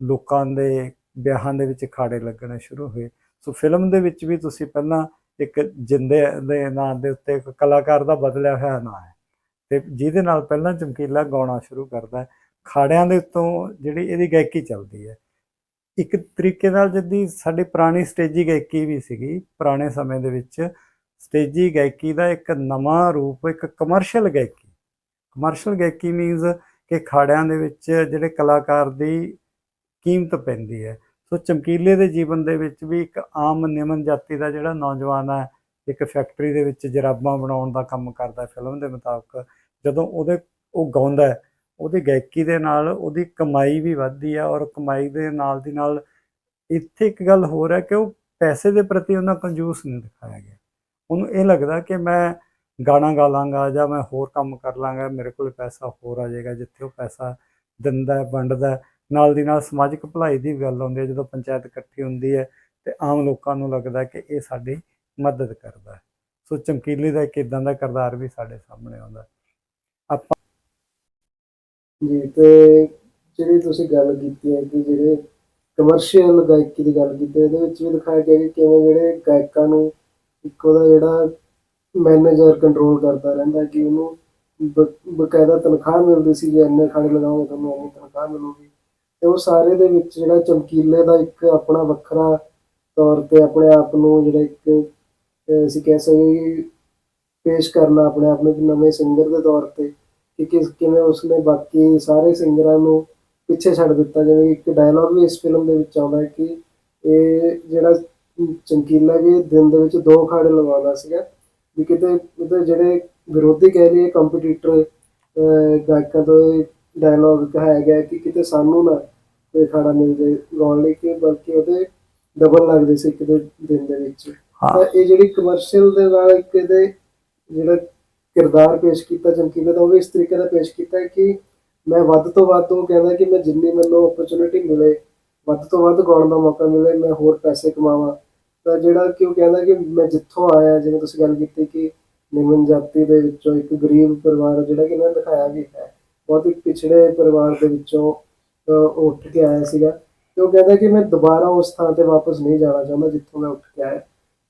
ਲੋਕਾਂ ਦੇ ਵਿਆਹਾਂ ਦੇ ਵਿੱਚ ਖਾੜੇ ਲੱਗਣੇ ਸ਼ੁਰੂ ਹੋਏ। ਸੋ ਫਿਲਮ ਦੇ ਵਿੱਚ ਵੀ ਤੁਸੀਂ ਪਹਿਲਾਂ ਇੱਕ ਜਿੰਦੇ ਦੇ ਨਾਂ ਦੇ ਉੱਤੇ ਇੱਕ ਕਲਾਕਾਰ ਦਾ ਬਦਲਿਆ ਹੋਇਆ ਨਾਂ ਹੈ। ਤੇ ਜਿਹਦੇ ਨਾਲ ਪਹਿਲਾਂ ਚਮਕੀਲਾ ਗਾਉਣਾ ਸ਼ੁਰੂ ਕਰਦਾ ਖਾੜਿਆਂ ਦੇ ਉੱਤੋਂ ਜਿਹੜੀ ਇਹਦੀ ਗਾਇਕੀ ਚੱਲਦੀ ਹੈ। ਇੱਕ ਤਰੀਕੇ ਨਾਲ ਜਿੱਦੀ ਸਾਡੀ ਪੁਰਾਣੀ ਸਟੇਜੀ ਗਾਇਕੀ ਵੀ ਸੀਗੀ, ਪੁਰਾਣੇ ਸਮੇਂ ਦੇ ਵਿੱਚ ਸਟੇਜੀ ਗਾਇਕੀ ਦਾ ਇੱਕ ਨਵਾਂ ਰੂਪ, ਇੱਕ ਕਮਰਸ਼ੀਅਲ ਗਾਇਕੀ। ਕਮਰਸ਼ੀਅਲ ਗਾਇਕੀ ਮੀਨਸ ਕਿ ਖਾੜਿਆਂ ਦੇ ਵਿੱਚ ਜਿਹੜੇ ਕਲਾਕਾਰ ਦੀ ਕੀਮਤ ਪੈਂਦੀ ਹੈ। ਸੋ ਚਮਕੀਲੇ ਦੇ ਜੀਵਨ ਦੇ ਵਿੱਚ ਵੀ ਇੱਕ ਆਮ ਨਿਮਨ ਜਾਤੀ ਦਾ ਜਿਹੜਾ ਨੌਜਵਾਨ ਹੈ, ਇੱਕ ਫੈਕਟਰੀ ਦੇ ਵਿੱਚ ਜਰਾਬਾਂ ਬਣਾਉਣ ਦਾ ਕੰਮ ਕਰਦਾ ਫਿਲਮ ਦੇ ਮੁਤਾਬਕ ਜਦੋਂ ਉਹਦੇ ਉਹ ਗਾਉਂਦਾ ਉਹਦੀ ਗਾਇਕੀ ਦੇ ਨਾਲ ਉਹਦੀ ਕਮਾਈ ਵੀ ਵੱਧਦੀ ਹੈ ਔਰ ਕਮਾਈ ਦੇ ਨਾਲ ਦੀ ਨਾਲ ਇੱਥੇ ਇੱਕ ਗੱਲ ਹੋਰ ਹੈ ਕਿ ਉਹ ਪੈਸੇ ਦੇ ਪ੍ਰਤੀ ਉਹਨਾਂ ਕੰਜੂਸ ਨਹੀਂ ਦਿਖਾਇਆ ਗਿਆ। ਉਹਨੂੰ ਇਹ ਲੱਗਦਾ ਕਿ ਮੈਂ ਗਾਣਾ ਗਾ ਲਾਂਗਾ ਜਾਂ ਮੈਂ ਹੋਰ ਕੰਮ ਕਰ ਲਾਂਗਾ, ਮੇਰੇ ਕੋਲ ਪੈਸਾ ਹੋਰ ਆ ਜਾਏਗਾ, ਜਿੱਥੇ ਉਹ ਪੈਸਾ ਦਿੰਦਾ ਵੰਡਦਾ ਨਾਲ ਦੀ ਨਾਲ ਸਮਾਜਿਕ ਭਲਾਈ ਦੀ ਵੀ ਗੱਲ ਆਉਂਦੀ ਹੈ, ਜਦੋਂ ਪੰਚਾਇਤ ਇਕੱਠੀ ਹੁੰਦੀ ਹੈ ਤੇ ਆਮ ਲੋਕਾਂ ਨੂੰ ਲੱਗਦਾ ਕਿ ਇਹ ਸਾਡੀ ਮਦਦ ਕਰਦਾ ਸੋ ਚਮਕੀਲੇ ਦਾ ਇੱਕ ਇਦਾਂ ਦਾ ਕਿਰਦਾਰ ਵੀ ਸਾਡੇ ਸਾਹਮਣੇ ਆਉਂਦਾ ਜੀ ਤੇ ਜਿਹੜੀ ਤੁਸੀਂ ਗੱਲ ਕੀਤੀ ਹੈ ਕਿ ਜਿਹੜੇ ਕਮਰਸ਼ੀਅਲ ਗਾਇਕੀ ਦੀ ਗੱਲ ਕੀਤੀ ਹੈ, ਇਹਦੇ ਵਿੱਚ ਵੀ ਦਿਖਾਇਆ ਗਿਆ ਕਿ ਕਿਵੇਂ ਜਿਹੜੇ ਗਾਇਕਾਂ ਨੂੰ ਇੱਕ ਉਹਦਾ ਜਿਹੜਾ ਮੈਨੇਜਰ ਕੰਟਰੋਲ ਕਰਦਾ ਰਹਿੰਦਾ ਕਿ ਉਹਨੂੰ ਬ- ਬਕਾਇਦਾ ਤਨਖਾਹ ਮਿਲਦੀ ਸੀ ਜੇ ਇੰਨੇ ਖਾਣੇ ਲਗਾਓਗੇ ਤੁਹਾਨੂੰ ਇੰਨੀ ਤਨਖਾਹ ਮਿਲੂਗੀ। ਤੇ ਉਹ ਸਾਰੇ ਦੇ ਵਿੱਚ ਜਿਹੜਾ ਚਮਕੀਲੇ ਦਾ ਇੱਕ ਆਪਣਾ ਵੱਖਰਾ ਤੌਰ ਤੇ ਆਪਣੇ ਆਪ ਨੂੰ ਜਿਹੜਾ ਇੱਕ ਅਹ ਅਸੀਂ ਕਹਿ ਸਕਦੇ ਕਿ ਪੇਸ਼ ਕਰਨਾ ਆਪਣੇ ਆਪ ਨੂੰ ਇੱਕ ਨਵੇਂ ਸਿੰਗਰ ਦੇ ਤੌਰ ਤੇ ਕਿ ਕਿਸ ਕਿਵੇਂ ਉਸਨੇ ਬਾਕੀ ਸਾਰੇ ਸਿੰਗਰਾਂ ਨੂੰ ਪਿੱਛੇ ਛੱਡ ਦਿੱਤਾ? ਜਿਵੇਂ ਇੱਕ ਡਾਇਲੌਗ ਵੀ ਇਸ ਫਿਲਮ ਦੇ ਵਿੱਚ ਆਉਂਦਾ ਹੈ ਕਿ ਇਹ ਜਿਹੜਾ ਚਮਕੀਲਾ ਵੀ ਦਿਨ ਦੇ ਵਿੱਚ ਦੋ ਖਾੜੇ ਲਗਾਉਂਦਾ ਸੀਗਾ ਵੀ ਕਿਤੇ ਉਹਦੇ ਜਿਹੜੇ ਵਿਰੋਧੀ ਕਹਿ ਲਈਏ ਕੰਪੀਟੀਟਰ ਗਾਇਕਾਂ ਤੋਂ ਡਾਇਲੌਗ ਕਹਾਇਆ ਗਿਆ ਕਿ ਕਿਤੇ ਸਾਨੂੰ ਨਾ ਕੋਈ ਖਾੜਾ ਮਿਲ ਜੇ ਗਾਉਣ ਲਈ ਕਿ ਬਲਕਿ ਉਹਦੇ ਡਬਲ ਲੱਗਦੇ ਸੀ ਦੇ ਦਿਨ ਦੇ ਵਿੱਚ। ਤਾਂ ਇਹ ਜਿਹੜੀ ਕਮਰਸ਼ੀਅਲ ਦੇ ਨਾਲ ਇੱਕ ਇਹਦੇ ਜਿਹੜਾ ਕਿਰਦਾਰ ਪੇਸ਼ ਕੀਤਾ ਚਮਕੀਲੇ ਦਾ ਉਹ ਵੀ ਇਸ ਤਰੀਕੇ ਦਾ ਪੇਸ਼ ਕੀਤਾ ਹੈ ਕਿ ਮੈਂ ਵੱਧ ਤੋਂ ਵੱਧ ਉਹ ਕਹਿੰਦਾ ਕਿ ਮੈਂ ਜਿੰਨੀ ਮੈਨੂੰ ਓਪਰਚੁਨਿਟੀ ਮਿਲੇ, ਵੱਧ ਤੋਂ ਵੱਧ ਗਾਉਣ ਦਾ ਮੌਕਾ ਮਿਲੇ, ਮੈਂ ਹੋਰ ਪੈਸੇ ਕਮਾਵਾਂ। ਤਾਂ ਜਿਹੜਾ ਕਿ ਉਹ ਕਹਿੰਦਾ ਕਿ ਮੈਂ ਜਿੱਥੋਂ ਆਇਆ, ਜਿਵੇਂ ਤੁਸੀਂ ਗੱਲ ਕੀਤੀ ਕਿ ਨਿਮਨ ਜਾਤੀ ਦੇ ਵਿੱਚੋਂ ਇੱਕ ਗਰੀਬ ਪਰਿਵਾਰ ਜਿਹੜਾ ਕਿ ਇਹਨਾਂ ਨੇ ਦਿਖਾਇਆ ਵੀ ਹੈ। ਬਹੁਤ ਹੀ ਪਿਛੜੇ ਪਰਿਵਾਰ ਦੇ ਵਿੱਚੋਂ ਉਹ ਉੱਠ ਕੇ ਆਇਆ ਸੀਗਾ। ਤੇ ਉਹ ਕਹਿੰਦਾ ਕਿ ਮੈਂ ਦੁਬਾਰਾ ਉਸ ਥਾਂ ਤੇ ਵਾਪਸ ਨਹੀਂ ਜਾਣਾ ਚਾਹੁੰਦਾ, ਜਿੱਥੋਂ ਮੈਂ ਉੱਠ ਕੇ ਆਇਆ।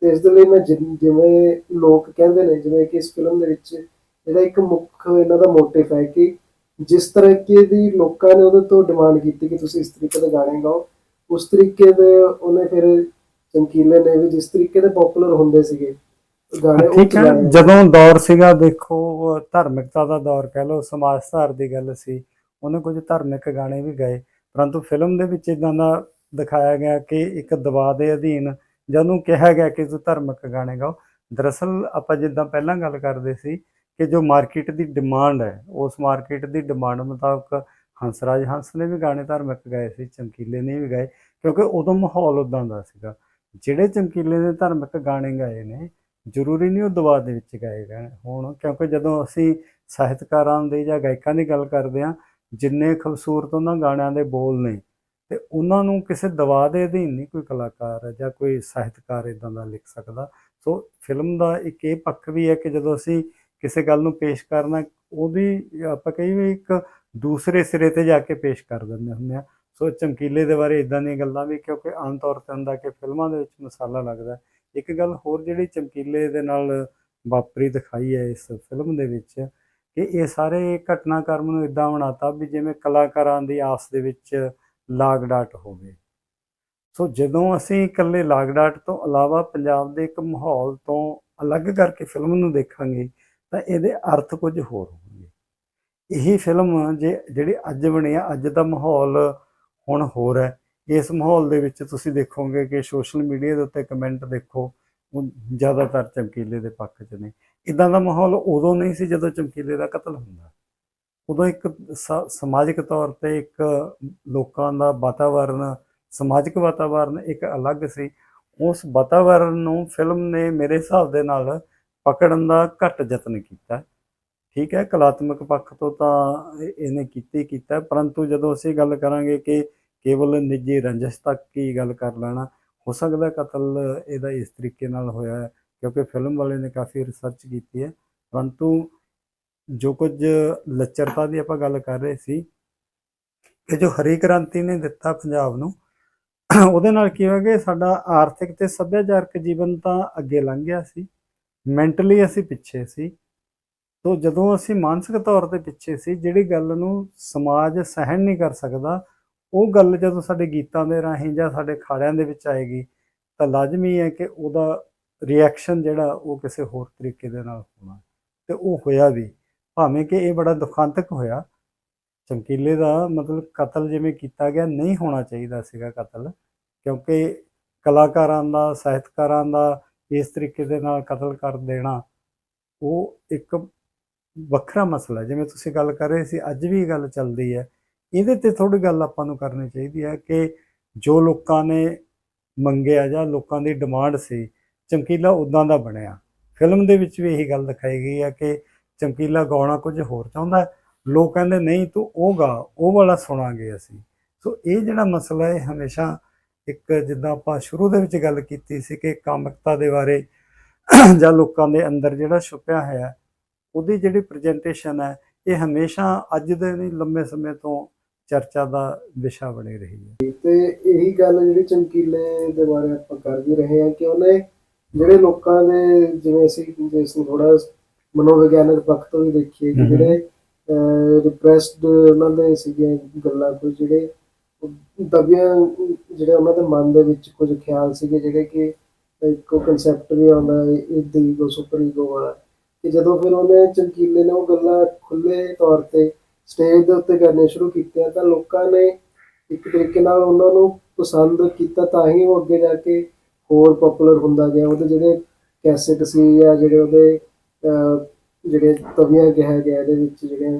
ਤੇ ਇਸ ਦੇ ਲਈ ਮੈਂ ਜਿ- ਜਿਵੇਂ ਲੋਕ ਕਹਿੰਦੇ ਨੇ ਜਿਵੇਂ ਕਿ ਇਸ ਫਿਲਮ ਦੇ ਵਿੱਚ ਜਿਹੜਾ ਇੱਕ ਮੁੱਖ ਇਹਨਾਂ ਦਾ ਮੋਟਿਵ ਹੈ ਕਿ ਜਿਸ ਤਰੀਕੇ ਦੀ ਲੋਕਾਂ ਨੇ ਉਹਦੇ ਤੋਂ ਡਿਮਾਂਡ ਕੀਤੀ ਕਿ ਤੁਸੀਂ ਇਸ ਤਰੀਕੇ ਦੇ ਗਾਣੇ ਗਾਓ ਉਸ ਤਰੀਕੇ ਦੇ ਉਹਨੇ ਫਿਰ ਚਮਕੀਲੇ ਨੇ ਵੀ ਜਿਸ ਤਰੀਕੇ ਦੇ ਪਪੂਲਰ ਹੁੰਦੇ ਸੀਗੇ ਗਾਣੇ ਉਹ ਠੀਕ ਹੈ ਚਲਾਏ। ਜਦੋਂ ਦੌਰ ਸੀਗਾ ਦੇਖੋ ਉਹ ਧਾਰਮਿਕਤਾ ਦਾ ਦੌਰ ਕਹਿ ਲਓ ਸਮਾਜ ਸੁਧਾਰ ਦੀ ਗੱਲ ਸੀ ਉਹਨੇ ਕੁਝ ਧਾਰਮਿਕ ਗਾਣੇ ਵੀ ਗਾਏ ਪਰੰਤੂ ਫਿਲਮ ਦੇ ਵਿੱਚ ਇਦਾਂ ਦਾ ਦਿਖਾਇਆ ਗਿਆ ਕਿ ਇੱਕ ਦਬਾਅ ਦੇ ਅਧੀਨ ਜਾਂ ਉਹਨੂੰ ਕਿਹਾ ਗਿਆ ਕਿ ਤੂੰ ਧਾਰਮਿਕ ਗਾਣੇ ਗਾਓ। ਦਰਅਸਲ ਆਪਾਂ ਜਿੱਦਾਂ ਪਹਿਲਾਂ ਗੱਲ ਕਰਦੇ ਸੀ ਕਿ ਜੋ ਮਾਰਕੀਟ ਦੀ ਡਿਮਾਂਡ ਹੈ, ਉਸ ਮਾਰਕੀਟ ਦੀ ਡਿਮਾਂਡ ਮੁਤਾਬਕ ਹੰਸਰਾਜ ਹੰਸ ਨੇ ਵੀ ਗਾਣੇ ਧਾਰਮਿਕ ਗਾਏ ਸੀ, ਚਮਕੀਲੇ ਨੇ ਵੀ ਗਾਏ, ਕਿਉਂਕਿ ਉਦੋਂ ਮਾਹੌਲ ਉਦਾਂ ਦਾ ਸੀਗਾ। ਜਿਹੜੇ ਚਮਕੀਲੇ ਨੇ ਧਾਰਮਿਕ ਗਾਣੇ ਗਾਏ ਨੇ, ਜ਼ਰੂਰੀ ਨਹੀਂ ਉਹ ਦਬਾਅ ਦੇ ਵਿੱਚ ਗਾਏ ਗਏ ਹੋਣ, ਕਿਉਂਕਿ ਜਦੋਂ ਅਸੀਂ ਸਾਹਿਤਕਾਰਾਂ ਦੇ ਜਾਂ ਗਾਇਕਾਂ ਦੀ ਗੱਲ ਕਰਦੇ ਹਾਂ, ਜਿੰਨੇ ਖੂਬਸੂਰਤ ਉਹਨਾਂ ਗਾਣਿਆਂ ਦੇ ਬੋਲ ਨੇ ਤੇ ਉਹਨਾਂ ਨੂੰ ਕਿਸੇ ਦਬਾਅ ਦੇ ਅਧੀਨ ਨਹੀਂ ਕੋਈ ਕਲਾਕਾਰ ਜਾਂ ਕੋਈ ਸਾਹਿਤਕਾਰ ਇਦਾਂ ਦਾ ਲਿਖ ਸਕਦਾ। ਸੋ ਫਿਲਮ ਦਾ ਇੱਕ ਇਹ ਪੱਖ ਵੀ ਹੈ ਕਿ ਜਦੋਂ ਅਸੀਂ ਕਿਸੇ ਗੱਲ ਨੂੰ ਪੇਸ਼ ਕਰਨਾ, ਉਹਦੀ ਆਪਾਂ ਕਹੀ ਵੀ ਇੱਕ ਦੂਸਰੇ ਸਿਰੇ ਤੇ ਜਾ ਕੇ ਪੇਸ਼ ਕਰ ਦਿੰਦੇ ਹੁੰਦੇ ਆ ਸੋ ਚਮਕੀਲੇ ਦੇ ਬਾਰੇ ਇਦਾਂ ਦੀਆਂ ਗੱਲਾਂ ਵੀ ਕਿਉਂਕਿ ਆਮ ਤੌਰ ਤੇ ਹੁੰਦਾ ਕਿ ਫਿਲਮਾਂ ਦੇ ਵਿੱਚ ਮਸਾਲਾ ਲੱਗਦਾ ਇੱਕ ਗੱਲ ਹੋਰ ਜਿਹੜੀ ਚਮਕੀਲੇ ਦੇ ਨਾਲ ਵਾਪਰੀ ਦਿਖਾਈ ਹੈ ਇਸ ਫਿਲਮ ਦੇ ਵਿੱਚ ਕਿ ਇਹ ਸਾਰੇ ਘਟਨਾਕ੍ਰਮ ਨੂੰ ਇਦਾਂ ਬਣਾਤਾ ਵੀ ਜਿਵੇਂ ਕਲਾਕਾਰਾਂ ਦੀ ਆਸ ਦੇ ਵਿੱਚ ਲਾਗ ਡਾਟ ਹੋਵੇ। ਸੋ ਜਦੋਂ ਅਸੀਂ ਇਕੱਲੇ ਲਾਗ ਡਾਟ ਤੋਂ ਇਲਾਵਾ ਪੰਜਾਬ ਦੇ ਇੱਕ ਮਾਹੌਲ ਤੋਂ ਅਲੱਗ ਕਰਕੇ ਫਿਲਮ ਨੂੰ ਦੇਖਾਂਗੇ, ਤਾਂ ਇਹਦੇ ਅਰਥ ਕੁਝ ਹੋਰ ਹੋਣਗੇ। ਇਹੀ ਫਿਲਮ ਜੇ, ਜਿਹੜੀ ਅੱਜ ਬਣੀ ਆ, ਅੱਜ ਦਾ ਮਾਹੌਲ ਹੁਣ ਹੋਰ ਹੈ। ਇਸ ਮਾਹੌਲ ਦੇ ਵਿੱਚ ਤੁਸੀਂ ਦੇਖੋਗੇ ਕਿ ਸੋਸ਼ਲ ਮੀਡੀਆ ਦੇ ਉੱਤੇ ਕਮੈਂਟ ਦੇਖੋ, ਉਹ ਜ਼ਿਆਦਾਤਰ ਚਮਕੀਲੇ ਦੇ ਪੱਖ 'ਚ ਨੇ। ਇਦਾਂ ਦਾ ਮਾਹੌਲ ਉਦੋਂ ਨਹੀਂ ਸੀ ਜਦੋਂ ਚਮਕੀਲੇ ਦਾ ਕਤਲ ਹੁੰਦਾ। ਉਦੋਂ ਇੱਕ ਸ- ਸਮਾਜਿਕ ਤੌਰ ਤੇ ਇੱਕ ਲੋਕਾਂ ਦਾ ਵਾਤਾਵਰਨ, ਸਮਾਜਿਕ ਵਾਤਾਵਰਨ ਇੱਕ ਅਲੱਗ ਸੀ। ਉਸ ਵਾਤਾਵਰਨ ਨੂੰ ਫਿਲਮ ਨੇ ਮੇਰੇ ਹਿਸਾਬ ਦੇ ਨਾਲ ਪਕੜਨ ਦਾ ਘੱਟ ਯਤਨ ਕੀਤਾ। ਠੀਕ ਹੈ, ਕਲਾਤਮਕ ਪੱਖ ਤੋਂ ਤਾਂ ਇਹਨੇ ਕੀਤੀ, ਕੀਤਾ। ਪਰੰਤੂ ਜਦੋਂ ਅਸੀਂ ਗੱਲ ਕਰਾਂਗੇ ਕਿ ਕੇਵਲ ਨਿੱਜੀ ਰੰਜਿਸ਼ ਤੱਕ ਹੀ ਗੱਲ ਕਰ ਲੈਣਾ, ਹੋ ਸਕਦਾ ਕਤਲ ਇਹਦਾ ਇਸ ਤਰੀਕੇ ਨਾਲ ਹੋਇਆ ਕਿਉਂਕਿ ਫਿਲਮ ਵਾਲੇ ਨੇ ਕਾਫੀ ਰਿਸਰਚ ਕੀਤੀ ਹੈ। ਪਰੰਤੂ ਜੋ ਕੁਝ ਲੱਚਰਤਾ ਦੀ ਆਪਾਂ ਗੱਲ ਕਰ ਰਹੇ ਸੀ ਕਿ ਜੋ ਹਰੀ ਕ੍ਰਾਂਤੀ ਨੇ ਦਿੱਤਾ ਪੰਜਾਬ ਨੂੰ, ਉਹਦੇ ਨਾਲ ਕੀ ਹੋਇਆ ਕਿ ਸਾਡਾ ਆਰਥਿਕ ਤੇ ਸੱਭਿਆਚਾਰਕ ਜੀਵਨ ਤਾਂ ਅੱਗੇ ਲੰਘ ਗਿਆ ਸੀ, ਮੈਂਟਲੀ ਅਸੀਂ ਪਿੱਛੇ ਸੀ, ਤੋਂ ਜਦੋਂ ਅਸੀਂ ਮਾਨਸਿਕ ਤੌਰ ਤੇ ਪਿੱਛੇ ਸੀ, ਜਿਹੜੀ ਗੱਲ ਨੂੰ ਸਮਾਜ ਸਹਿਣ ਨਹੀਂ ਕਰ ਸਕਦਾ, ਉਹ ਗੱਲ ਜਦੋਂ ਸਾਡੇ ਗੀਤਾਂ ਦੇ ਰਾਹੀਂ ਜਾਂ ਸਾਡੇ ਖਾੜਿਆਂ ਦੇ ਵਿੱਚ ਆਏਗੀ, ਤਾਂ ਲਾਜ਼ਮੀ ਹੈ ਕਿ ਉਹਦਾ ਰਿਐਕਸ਼ਨ ਜਿਹੜਾ ਉਹ ਕਿਸੇ ਹੋਰ ਤਰੀਕੇ ਦੇ ਨਾਲ ਹੋਣਾ, ਤੇ ਉਹ ਹੋਇਆ ਵੀ। ਭਾਵੇਂ ਕਿ ਇਹ ਬੜਾ ਦੁਖਾਂਤਕ ਹੋਇਆ, ਚਮਕੀਲੇ ਦਾ ਮਤਲਬ ਕਤਲ ਜਿਵੇਂ ਕੀਤਾ ਗਿਆ ਨਹੀਂ ਹੋਣਾ ਚਾਹੀਦਾ ਸੀਗਾ ਕਤਲ, ਕਿਉਂਕਿ ਕਲਾਕਾਰਾਂ ਦਾ, ਸਾਹਿਤਕਾਰਾਂ ਦਾ ਇਸ ਤਰੀਕੇ ਦੇ ਨਾਲ ਕਤਲ ਕਰ ਦੇਣਾ, ਉਹ ਇੱਕ ਵੱਖਰਾ ਮਸਲਾ ਜਿਵੇਂ ਤੁਸੀਂ ਗੱਲ ਕਰ ਰਹੇ ਸੀ, ਅੱਜ ਵੀ ਇਹ ਗੱਲ ਚੱਲਦੀ ਹੈ। ਇਹਦੇ ਤੇ ਥੋੜੀ ਗੱਲ ਆਪਾਂ ਨੂੰ ਕਰਨੀ ਚਾਹੀਦੀ ਹੈ ਕਿ ਜੋ ਲੋਕਾਂ ਨੇ ਮੰਗਿਆ ਜਾਂ ਲੋਕਾਂ ਦੀ ਡਿਮਾਂਡ ਸੀ, ਚਮਕੀਲਾ ਉਦਾਂ ਦਾ ਬਣਿਆ। ਫਿਲਮ ਦੇ ਵਿੱਚ ਵੀ ਇਹੀ ਗੱਲ ਦਿਖਾਈ ਗਈ ਹੈ ਕਿ ਚਮਕੀਲਾ ਗਾਉਣਾ ਕੁਝ ਹੋਰ ਚਾਹੁੰਦਾ ਲੋਕ ਕਹਿੰਦੇ, ਨਹੀਂ, ਤੂੰ ਉਹ ਗਾ, ਉਹ ਵਾਲਾ ਸੁਣਾਂਗੇ ਅਸੀਂ। ਸੋ ਇਹ ਜਿਹੜਾ ਮਸਲਾ ਹੈ ਹਮੇਸ਼ਾ ਇੱਕ ਜਿੱਦਾਂ ਆਪਾਂ ਸ਼ੁਰੂ ਦੇ ਵਿੱਚ ਗੱਲ ਕੀਤੀ ਸੀ ਕਿ ਕਾਮਿਕਤਾ ਦੇ ਬਾਰੇ *clears throat* ਜਾਂ ਲੋਕਾਂ ਦੇ ਅੰਦਰ ਜਿਹੜਾ ਛੁਪਿਆ ਹੋਇਆ ਉਹਦੀ ਜਿਹੜੀ ਪ੍ਰੈਜੈਂਟੇਸ਼ਨ ਹੈ, ਇਹ ਹਮੇਸ਼ਾ ਅੱਜ ਦੇ ਨਹੀਂ, ਲੰਮੇ ਸਮੇਂ ਤੋਂ ਚਰਚਾ ਦਾ ਵਿਸ਼ਾ ਬਣੀ ਰਹੀ ਹੈ। ਤੇ ਇਹੀ ਗੱਲ ਜਿਹੜੀ ਚਮਕੀਲੇ ਦੇ ਬਾਰੇ ਆਪਾਂ ਕਰ ਵੀ ਰਹੇ ਹਾਂ ਕਿ ਉਹਨੇ ਜਿਹੜੇ ਲੋਕਾਂ ਦੇ, ਜਿਵੇਂ ਅਸੀਂ ਜਿਸ ਨੂੰ ਥੋੜਾ ਮਨੋਵਿਗਿਆਨਕ ਪੱਖ ਤੋਂ ਵੀ ਦੇਖੀਏ ਕਿ। ਜਿਹੜੇ ਰਿਪਰੈਸਡ ਉਹਨਾਂ ਦੇ ਸੀਗੇ ਗੱਲਾਂ ਕੁਝ ਜਿਹੜੇ ਦਬੀਆਂ ਜਿਹੜੇ ਉਹਨਾਂ ਦੇ ਮਨ ਦੇ ਵਿੱਚ ਕੁਝ ਖਿਆਲ ਸੀਗੇ ਜਿਹੜੇ ਕਿ ਇੱਕ ਕਨਸੈਪਟ ਵੀ ਆਉਂਦਾ ਹੈ ਇਦ ਈਗੋ ਸੁਪਰ ਈਗੋ ਵਾਲਾ ਕਿ ਜਦੋਂ ਫਿਰ ਉਹਨੇ ਚਮਕੀਲੇ ਨੇ ਉਹ ਗੱਲਾਂ ਖੁੱਲੇ ਤੌਰ ਤੇ ਸਟੇਜ ਦੇ ਉੱਤੇ ਕਰਨੇ ਸ਼ੁਰੂ ਕੀਤੀਆਂ ਤਾਂ ਲੋਕਾਂ ਨੇ ਇੱਕ ਤਰੀਕੇ ਨਾਲ ਉਹਨਾਂ ਨੂੰ ਪਸੰਦ ਕੀਤਾ ਤਾਂ ਹੀ ਉਹ ਅੱਗੇ ਜਾ ਕੇ ਹੋਰ ਪਪੂਲਰ ਹੁੰਦਾ ਗਿਆ ਉਹਦੇ ਜਿਹੜੇ ਕੈਸੇਟ ਸੀ ਜਾਂ ਜਿਹੜੇ ਉਹਦੇ ਜਿਹੜੇ ਤਵੀਆਂ ਕਿਹਾ ਗਿਆ ਇਹਦੇ ਵਿੱਚ ਜਿਹੜੇ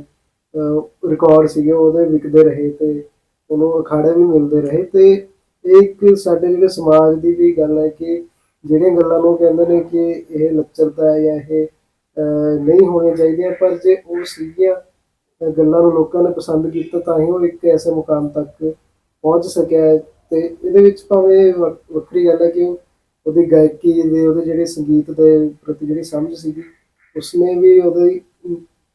ਰਿਕਾਰਡ ਸੀਗੇ, ਉਹਦੇ ਵਿਕਦੇ ਰਹੇ ਤੇ ਉਹਨੂੰ ਅਖਾੜੇ ਵੀ ਮਿਲਦੇ ਰਹੇ ਤੇ ਇਹ ਇੱਕ ਸਾਡੇ ਜਿਹੜੇ ਸਮਾਜ ਦੀ ਵੀ ਗੱਲ ਹੈ ਕਿ ਜਿਹੜੀਆਂ ਗੱਲਾਂ ਨੂੰ ਕਹਿੰਦੇ ਨੇ ਕਿ ਇਹ ਲੱਚਰਤਾ ਹੈ ਜਾਂ ਇਹ ਨਹੀਂ ਹੋਣੀਆਂ ਚਾਹੀਦੀਆਂ, ਪਰ ਜੇ ਉਹ ਸੀਗੀਆਂ ਗੱਲਾਂ ਨੂੰ ਲੋਕਾਂ ਨੇ ਪਸੰਦ ਕੀਤਾ, ਤਾਂ ਹੀ ਉਹ ਇੱਕ ਐਸੇ ਮੁਕਾਮ ਤੱਕ ਪਹੁੰਚ ਸਕਿਆ ਹੈ ਤੇ ਇਹਦੇ ਵਿੱਚ ਭਾਵੇਂ ਵੱਖ- ਵੱਖਰੀ ਗੱਲ ਹੈ ਕਿ ਉਹਦੀ ਗਾਇਕੀ ਦੇ, ਉਹਦੇ ਜਿਹੜੇ ਸੰਗੀਤ ਦੇ ਪ੍ਰਤੀ ਜਿਹੜੀ ਸਮਝ ਸੀਗੀ ਉਸਨੇ ਵੀ ਉਹਦੇ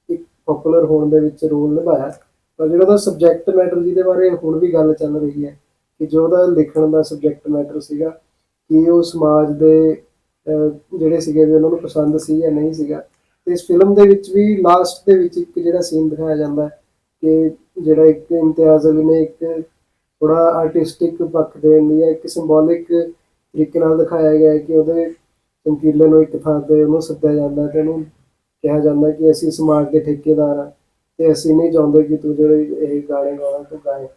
ਇੱਕ ਪਪੂਲਰ ਹੋਣ ਦੇ ਵਿੱਚ ਰੋਲ ਨਿਭਾਇਆ। ਪਰ ਜਿਹੜਾ ਉਹਦਾ ਸਬਜੈਕਟ ਮੈਟਰ ਜਿਹਦੇ ਬਾਰੇ ਹੁਣ ਵੀ ਗੱਲ ਚੱਲ ਰਹੀ ਹੈ ਕਿ ਜੋ ਉਹਦਾ ਲਿਖਣ ਦਾ ਸਬਜੈਕਟ ਮੈਟਰ ਸੀਗਾ, ਕਿ ਉਹ ਸਮਾਜ ਦੇ ਜਿਹੜੇ ਸੀਗੇ ਵੀ ਉਹਨਾਂ ਨੂੰ ਪਸੰਦ ਸੀ ਜਾਂ ਨਹੀਂ ਸੀਗਾ। ਤੇ ਇਸ ਫਿਲਮ ਦੇ ਵਿੱਚ ਵੀ ਲਾਸਟ ਦੇ ਵਿੱਚ ਇੱਕ ਜਿਹੜਾ ਸੀਨ ਦਿਖਾਇਆ ਜਾਂਦਾ ਹੈ ਕਿ ਜਿਹੜਾ ਇੱਕ ਇਮਤਿਆਜ਼ ਅਲੀ ਨੇ ਇੱਕ ਥੋੜਾ ਆਰਟਿਸਟਿਕ ਪੱਖ ਦੇਣ ਦੀ ਜਾਂ ਇੱਕ ਸਿੰਬੋਲਿਕ ਤਰੀਕੇ ਨਾਲ ਦਿਖਾਇਆ ਗਿਆ ਹੈ ਕਿ ਉਹਦੇ ਚਮਕੀਲੇ ਨੂੰ ਇੱਕ ਥਾਂ ਤੇ ਉਹਨੂੰ ਸੱਦਿਆ ਜਾਂਦਾ ਤੇ ਉਹਨੂੰ ਕਿਹਾ ਜਾਂਦਾ ਕਿ ਅਸੀਂ ਸਮਾਜ ਦੇ ਠੇਕੇਦਾਰ ਹਾਂ ਤੇ ਅਸੀਂ ਨਹੀਂ ਚਾਹੁੰਦੇ ਕਿ ਤੂੰ ਜਿਹੜੇ ਇਹ ਗਾਣੇ ਗਾਉਣਾ, ਤੂੰ ਗਾਏ।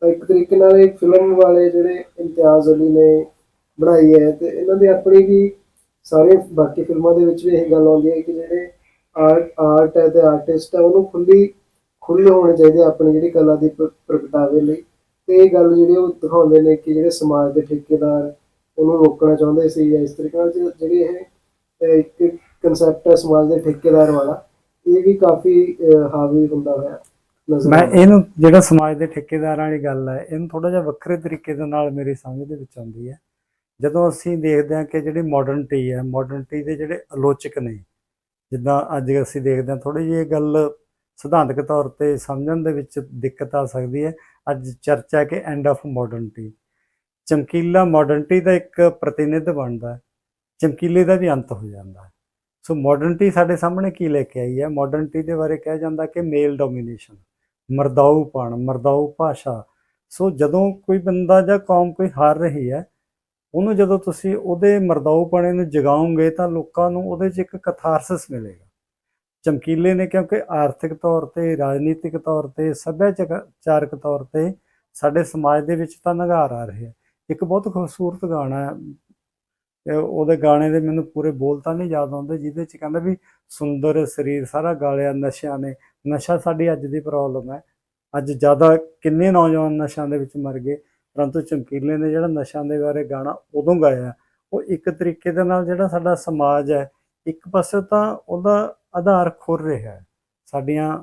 ਤਾਂ ਇੱਕ ਤਰੀਕੇ ਨਾਲ ਇਹ ਫਿਲਮ ਵਾਲੇ ਜਿਹੜੇ ਇਮਤਿਆਜ਼ ਅਲੀ ਨੇ ਬਣਾਈ ਹੈ ਤੇ ਇਹਨਾਂ ਦੀ ਆਪਣੀ ਵੀ ਸਾਰੇ ਬਾਕੀ ਫਿਲਮਾਂ ਦੇ ਵਿੱਚ ਵੀ ਇਹ ਗੱਲ ਆਉਂਦੀ ਹੈ ਕਿ ਜਿਹੜੇ ਆਰਟ ਆਰਟ ਹੈ ਤੇ ਆਰਟਿਸਟ ਹੈ, ਉਹਨੂੰ ਖੁੱਲੀ ਖੁੱਲੇ ਹੋਣੇ ਚਾਹੀਦੇ ਆਪਣੀ ਜਿਹੜੀ ਕਲਾ ਦੀ ਪ੍ਰ- ਪ੍ਰਗਟਾਵੇ ਲਈ। ਤੇ ਇਹ ਗੱਲ ਜਿਹੜੀ ਉਹ ਦਿਖਾਉਂਦੇ ਨੇ ਕਿ ਜਿਹੜੇ ਸਮਾਜ ਦੇ ਠੇਕੇਦਾਰ ਉਹਨੂੰ ਰੋਕਣਾ ਚਾਹੁੰਦੇ ਸੀ ਜਾਂ ਇਸ ਤਰੀਕੇ ਨਾਲ ਜਿਹੜੀ- ਜਿਹੜੀ ਇਹ ਇੱਕ ਕਨਸੈਪਟ ਹੈ ਸਮਾਜ ਦੇ ਠੇਕੇਦਾਰ ਵਾਲਾ ਇਹ ਵੀ ਕਾਫੀ ਅਹ, ਹਾਵੀ ਹੁੰਦਾ ਹੋਇਆ ਨਜ਼ਰ ਮੈਂ ਆਉਂਦਾ। ਇਹਨੂੰ ਜਿਹੜਾ ਸਮਾਜ ਦੇ ਠੇਕੇਦਾਰਾਂ ਵਾਲੀ ਗੱਲ ਹੈ ਇਹਨੂੰ ਥੋੜਾ ਜਿਹਾ ਵੱਖਰੇ ਤਰੀਕੇ ਦੇ ਨਾਲ ਮੇਰੀ ਸਮਝ ਦੇ ਵਿੱਚ ਆਉਂਦੀ ਹੈ। ਜਦੋਂ ਅਸੀਂ ਦੇਖਦੇ ਹਾਂ ਕਿ ਜਿਹੜੀ ਮਾਡਰਨਟੀ ਹੈ ਮਾਡਰਨਟੀ ਦੇ ਜਿਹੜੇ ਆਲੋਚਕ ਨੇ ਜਿੱਦਾਂ ਅੱਜ ਅਸੀਂ ਦੇਖਦੇ ਹਾਂ ਥੋੜੀ ਜਿਹੀ ਇਹ ਗੱਲ ਸਿਧਾਂਤਕ ਤੌਰ ਤੇ ਸਮਝਣ ਦੇ ਵਿੱਚ ਦਿੱਕਤ ਆ ਸਕਦੀ ਹੈ। ਅੱਜ ਚਰਚਾ ਕਿ end of modernity Chamkila modernity ਦਾ ਇੱਕ ਪ੍ਰਤੀਨਿਧ ਬਣਦਾ ਹੈ। ਚਮਕੀਲੇ ਦਾ ਵੀ ਅੰਤ ਹੋ ਜਾਂਦਾ ਹੈ। ਸੋ ਮਾਡਰਨਟੀ ਸਾਡੇ ਸਾਹਮਣੇ ਕੀ ਲੈ ਕੇ ਆਈ ਹੈ? ਮਾਡਰਨਟੀ ਦੇ ਬਾਰੇ ਕਿਹਾ ਜਾਂਦਾ ਕਿ ਮੇਲ ਡੋਮੀਨੇਸ਼ਨ ਮਰਦਾਊਪਣ ਮਰਦਾਊ ਭਾਸ਼ਾ। ਸੋ ਜਦੋਂ ਕੋਈ ਬੰਦਾ ਜਾਂ ਕੌਮ ਕੋਈ ਹਾਰ ਰਹੀ ਹੈ, ਉਹਨੂੰ ਜਦੋਂ ਤੁਸੀਂ ਉਹਦੇ ਮਰਦਾਊਪਣੇ ਨੂੰ ਜਗਾਓਗੇ ਤਾਂ ਲੋਕਾਂ ਨੂੰ ਉਹਦੇ 'ਚ ਇੱਕ ਕਥਾਰਸਿਸ ਮਿਲੇਗਾ। ਚਮਕੀਲੇ ਨੇ ਕਿਉਂਕਿ ਆਰਥਿਕ ਤੌਰ ਤੇ, ਰਾਜਨੀਤਿਕ ਤੌਰ ਤੇ, ਸੱਭਿਆਚਾਰਕ ਤੌਰ ਤੇ ਸਾਡੇ ਸਮਾਜ ਦੇ ਵਿੱਚ ਤਾਂ ਨਿਘਾਰ ਆ ਰਿਹਾ ਇੱਕ ਬਹੁਤ ਖੂਬਸੂਰਤ ਗਾਣਾ ਹੈ। ਤੇ ਉਹਦੇ ਗਾਣੇ ਦੇ ਮੈਨੂੰ ਪੂਰੇ ਬੋਲ ਤਾਂ ਨਹੀਂ ਯਾਦ ਆਉਂਦੇ, ਜਿਹਦੇ 'ਚ ਕਹਿੰਦਾ ਵੀ ਸੁੰਦਰ ਸਰੀਰ, ਸਾਰਾ ਗਾਲਿਆ ਨਸ਼ਿਆਂ ਨੇ। ਨਸ਼ਾ ਸਾਡੀ ਅੱਜ ਦੀ ਪ੍ਰੋਬਲਮ ਹੈ। ਅੱਜ ਜ਼ਿਆਦਾ ਕਿੰਨੇ ਨੌਜਵਾਨ ਨਸ਼ਿਆਂ ਦੇ ਵਿੱਚ ਮਰ ਗਏ, ਪਰੰਤੂ ਚਮਕੀਲੇ ਨੇ ਜਿਹੜਾ ਨਸ਼ਿਆਂ ਦੇ ਬਾਰੇ ਗਾਣਾ ਉਦੋਂ ਗਾਇਆ ਉਹ ਇੱਕ ਤਰੀਕੇ ਦੇ ਨਾਲ ਜਿਹੜਾ ਸਾਡਾ ਸਮਾਜ ਹੈ, ਇੱਕ ਪਾਸੇ ਤਾਂ ਉਹਦਾ ਆਧਾਰ ਖੁਰ ਰਿਹਾ ਹੈ। ਸਾਡੀਆਂ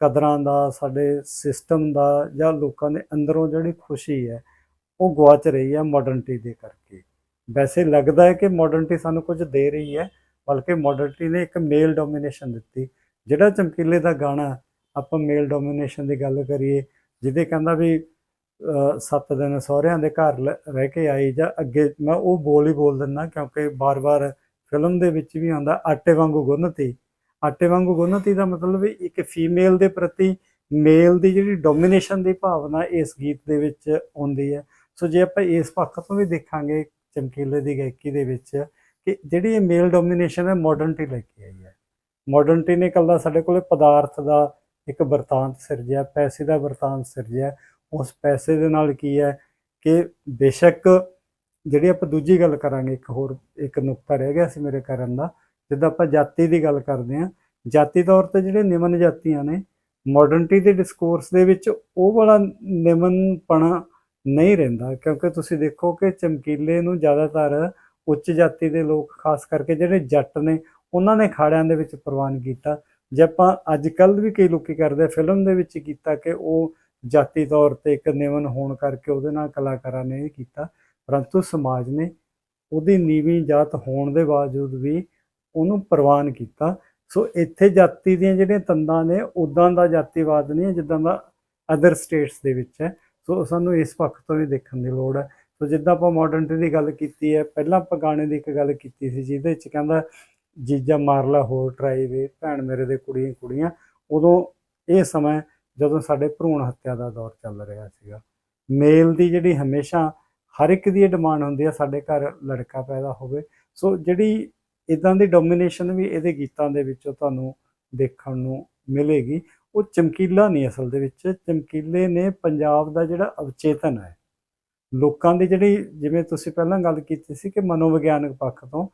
ਕਦਰਾਂ ਦਾ, ਸਾਡੇ ਸਿਸਟਮ ਦਾ ਜਾਂ ਲੋਕਾਂ ਦੇ ਅੰਦਰੋਂ ਜਿਹੜੀ ਖੁਸ਼ੀ ਹੈ ਉਹ ਗਵਾਚ ਰਹੀ ਹੈ ਮਾਡਰਨਟੀ ਦੇ ਕਰਕੇ। ਵੈਸੇ ਲੱਗਦਾ ਹੈ ਕਿ ਮਾਡਰਨਟੀ ਸਾਨੂੰ ਕੁਝ ਦੇ ਰਹੀ ਹੈ, ਬਲਕਿ ਮਾਡਰਨਟੀ ਨੇ ਇੱਕ ਮੇਲ ਡੋਮੀਨੇਸ਼ਨ ਦਿੱਤੀ। ਜਿਹੜਾ ਚਮਕੀਲੇ ਦਾ ਗਾਣਾ ਆਪਾਂ ਮੇਲ ਡੋਮੀਨੇਸ਼ਨ ਦੀ ਗੱਲ ਕਰੀਏ, ਜਿਹਦੇ ਕਹਿੰਦਾ ਵੀ ਸੱਤ ਦਿਨ ਸਹੁਰਿਆਂ ਦੇ ਘਰ ਲ- ਰਹਿ ਕੇ ਆਈ ਜਾਂ ਅੱਗੇ ਮੈਂ ਉਹ ਬੋਲ ਹੀ ਬੋਲ ਦਿੰਦਾ, ਕਿਉਂਕਿ ਬਾਰ-ਬਾਰ ਫਿਲਮ ਦੇ ਵਿੱਚ ਵੀ ਆਉਂਦਾ, ਆਟੇ ਵਾਂਗੂ ਗੁੰਨਤੀ। ਆਟੇ ਵਾਂਗੂ ਗੁੰਨਤੀ ਦਾ ਮਤਲਬ ਇੱਕ ਫੀਮੇਲ ਦੇ ਪ੍ਰਤੀ ਮੇਲ ਦੀ ਜਿਹੜੀ ਡੋਮੀਨੇਸ਼ਨ ਦੀ ਭਾਵਨਾ ਇਸ ਗੀਤ ਦੇ ਵਿੱਚ ਆਉਂਦੀ ਹੈ। ਸੋ ਜੇ ਆਪਾਂ ਇਸ ਪੱਖ ਤੋਂ ਵੀ ਦੇਖਾਂਗੇ ਚਮਕੀਲੇ ਦੀ ਗਾਇਕੀ ਦੇ ਵਿੱਚ ਕਿ ਜਿਹੜੀ ਇਹ ਮੇਲ ਡੋਮੀਨੇਸ਼ਨ ਹੈ ਮਾਡਰਨਟੀ ਲੈ ਕੇ ਆਈ ਹੈ। ਮਾਡਰਨਟੀ ਨੇ ਕੱਲਾ ਸਾਡੇ ਕੋਲੇ ਪਦਾਰਥ ਦਾ ਇੱਕ ਵਰਤਾਂਤ ਸਿਰਜਿਆ, ਪੈਸੇ ਦਾ ਵਰਤਾਂਤ ਸਿਰਜਿਆ। ਉਸ ਪੈਸੇ ਦੇ ਨਾਲ ਕੀ ਹੈ ਕਿ ਬੇਸ਼ੱਕ ਜਿਹੜੀ ਆਪਾਂ ਦੂਜੀ ਗੱਲ ਕਰਾਂਗੇ, ਇੱਕ ਹੋਰ, ਇੱਕ ਨੁਕਤਾ ਰਹਿ ਗਿਆ ਸੀ ਮੇਰੇ ਕਰਨ ਦਾ, ਜਿੱਦਾਂ ਆਪਾਂ ਜਾਤੀ ਦੀ ਗੱਲ ਕਰਦੇ ਹਾਂ। ਜਾਤੀ ਤੌਰ ਤੇ ਜਿਹੜੇ ਨਿਮਨ ਜਾਤੀਆਂ ਨੇ ਮਾਡਰਨਟੀ ਦੇ ਡਿਸਕੋਰਸ ਦੇ ਵਿੱਚ ਉਹ ਵਾਲਾ ਨਿਮਨਪਣਾ ਨਹੀਂ ਰਹਿੰਦਾ, ਕਿਉਂਕਿ ਤੁਸੀਂ ਦੇਖੋ ਕਿ ਚਮਕੀਲੇ ਨੂੰ ਜ਼ਿਆਦਾਤਰ ਉੱਚ ਜਾਤੀ ਦੇ ਲੋਕ, ਖਾਸ ਕਰਕੇ ਜਿਹੜੇ ਜੱਟ ਨੇ, ਉਹਨਾਂ ਨੇ ਖਾੜਿਆਂ ਦੇ ਵਿੱਚ ਪ੍ਰਵਾਨ ਕੀਤਾ। ਜੇ ਆਪਾਂ ਅੱਜ ਕੱਲ੍ਹ ਵੀ ਕਈ ਲੋਕੀ ਕਰਦੇ ਫਿਲਮ ਦੇ ਵਿੱਚ ਕੀਤਾ ਕਿ ਉਹ ਜਾਤੀ ਤੌਰ ਤੇ ਇੱਕ ਨਿਮਨ ਹੋਣ ਕਰਕੇ ਉਹਦੇ ਨਾਲ ਕਲਾਕਾਰਾਂ ਨੇ ਇਹ ਕੀਤਾ, ਪਰੰਤੂ ਸਮਾਜ ਨੇ ਉਹਦੀ ਨੀਵੀਂ ਜਾਤ ਹੋਣ ਦੇ ਬਾਵਜੂਦ ਵੀ ਉਹਨੂੰ ਪ੍ਰਵਾਨ ਕੀਤਾ। ਸੋ ਇੱਥੇ ਜਾਤੀ ਦੀਆਂ ਜਿਹੜੀਆਂ ਤੰਦਾਂ ਨੇ ਉਦਾਂ ਦਾ ਜਾਤੀਵਾਦ ਨਹੀਂ ਹੈ, ਜਿੱਦਾਂ ਦਾ ਅਦਰ ਸਟੇਟਸ ਦੇ ਵਿੱਚ ਹੈ। ਸੋ ਸਾਨੂੰ ਇਸ ਪੱਖ ਤੋਂ ਵੀ ਦੇਖਣ ਦੀ ਲੋੜ ਹੈ। ਸੋ ਜਿੱਦਾਂ ਆਪਾਂ ਮਾਡਰਨਟੀ ਦੀ ਗੱਲ ਕੀਤੀ ਹੈ, ਪਹਿਲਾਂ ਆਪਾਂ ਗਾਣੇ ਦੀ ਇੱਕ ਗੱਲ ਕੀਤੀ ਸੀ, ਜਿਹਦੇ ਵਿੱਚ ਕਹਿੰਦਾ, ਜੀਜਾ ਮਾਰ ਲੈ ਹੋਰ ਟਰਾਈ ਵੇ, ਭੈਣ ਮੇਰੇ ਦੇ ਕੁੜੀਆਂ ਕੁੜੀਆਂ। ਉਦੋਂ ਇਹ ਸਮਾਂ ਜਦੋਂ ਸਾਡੇ ਭਰੂਣ ਹੱਤਿਆ ਦਾ ਦੌਰ ਚੱਲ ਰਿਹਾ ਸੀਗਾ। ਮੇਲ ਦੀ ਜਿਹੜੀ ਹਮੇਸ਼ਾ ਹਰ ਇੱਕ ਦੀ ਡਿਮਾਂਡ ਹੁੰਦੀ ਹੈ, ਸਾਡੇ ਘਰ ਲੜਕਾ ਪੈਦਾ ਹੋਵੇ। ਸੋ ਜਿਹੜੀ ਇਦਾਂ ਦੀ ਡੋਮੀਨੇਸ਼ਨ ਵੀ ਇਹਦੇ ਗੀਤਾਂ ਦੇ ਵਿੱਚੋਂ ਤੁਹਾਨੂੰ ਦੇਖਣ ਨੂੰ ਮਿਲੇਗੀ। ਉਹ ਚਮਕੀਲਾ ਨਹੀਂ ਅਸਲ ਦੇ ਵਿੱਚ, ਚਮਕੀਲੇ ਨੇ ਪੰਜਾਬ ਦਾ ਜਿਹੜਾ ਅਵਚੇਤਨ ਹੈ। ਲੋਕਾਂ ਦੀ ਜਿਹੜੀ, ਜਿਵੇਂ ਤੁਸੀਂ ਪਹਿਲਾਂ ਗੱਲ ਕੀਤੀ ਸੀ ਕਿ ਮਨੋਵਿਗਿਆਨਕ ਪੱਖ ਤੋਂ,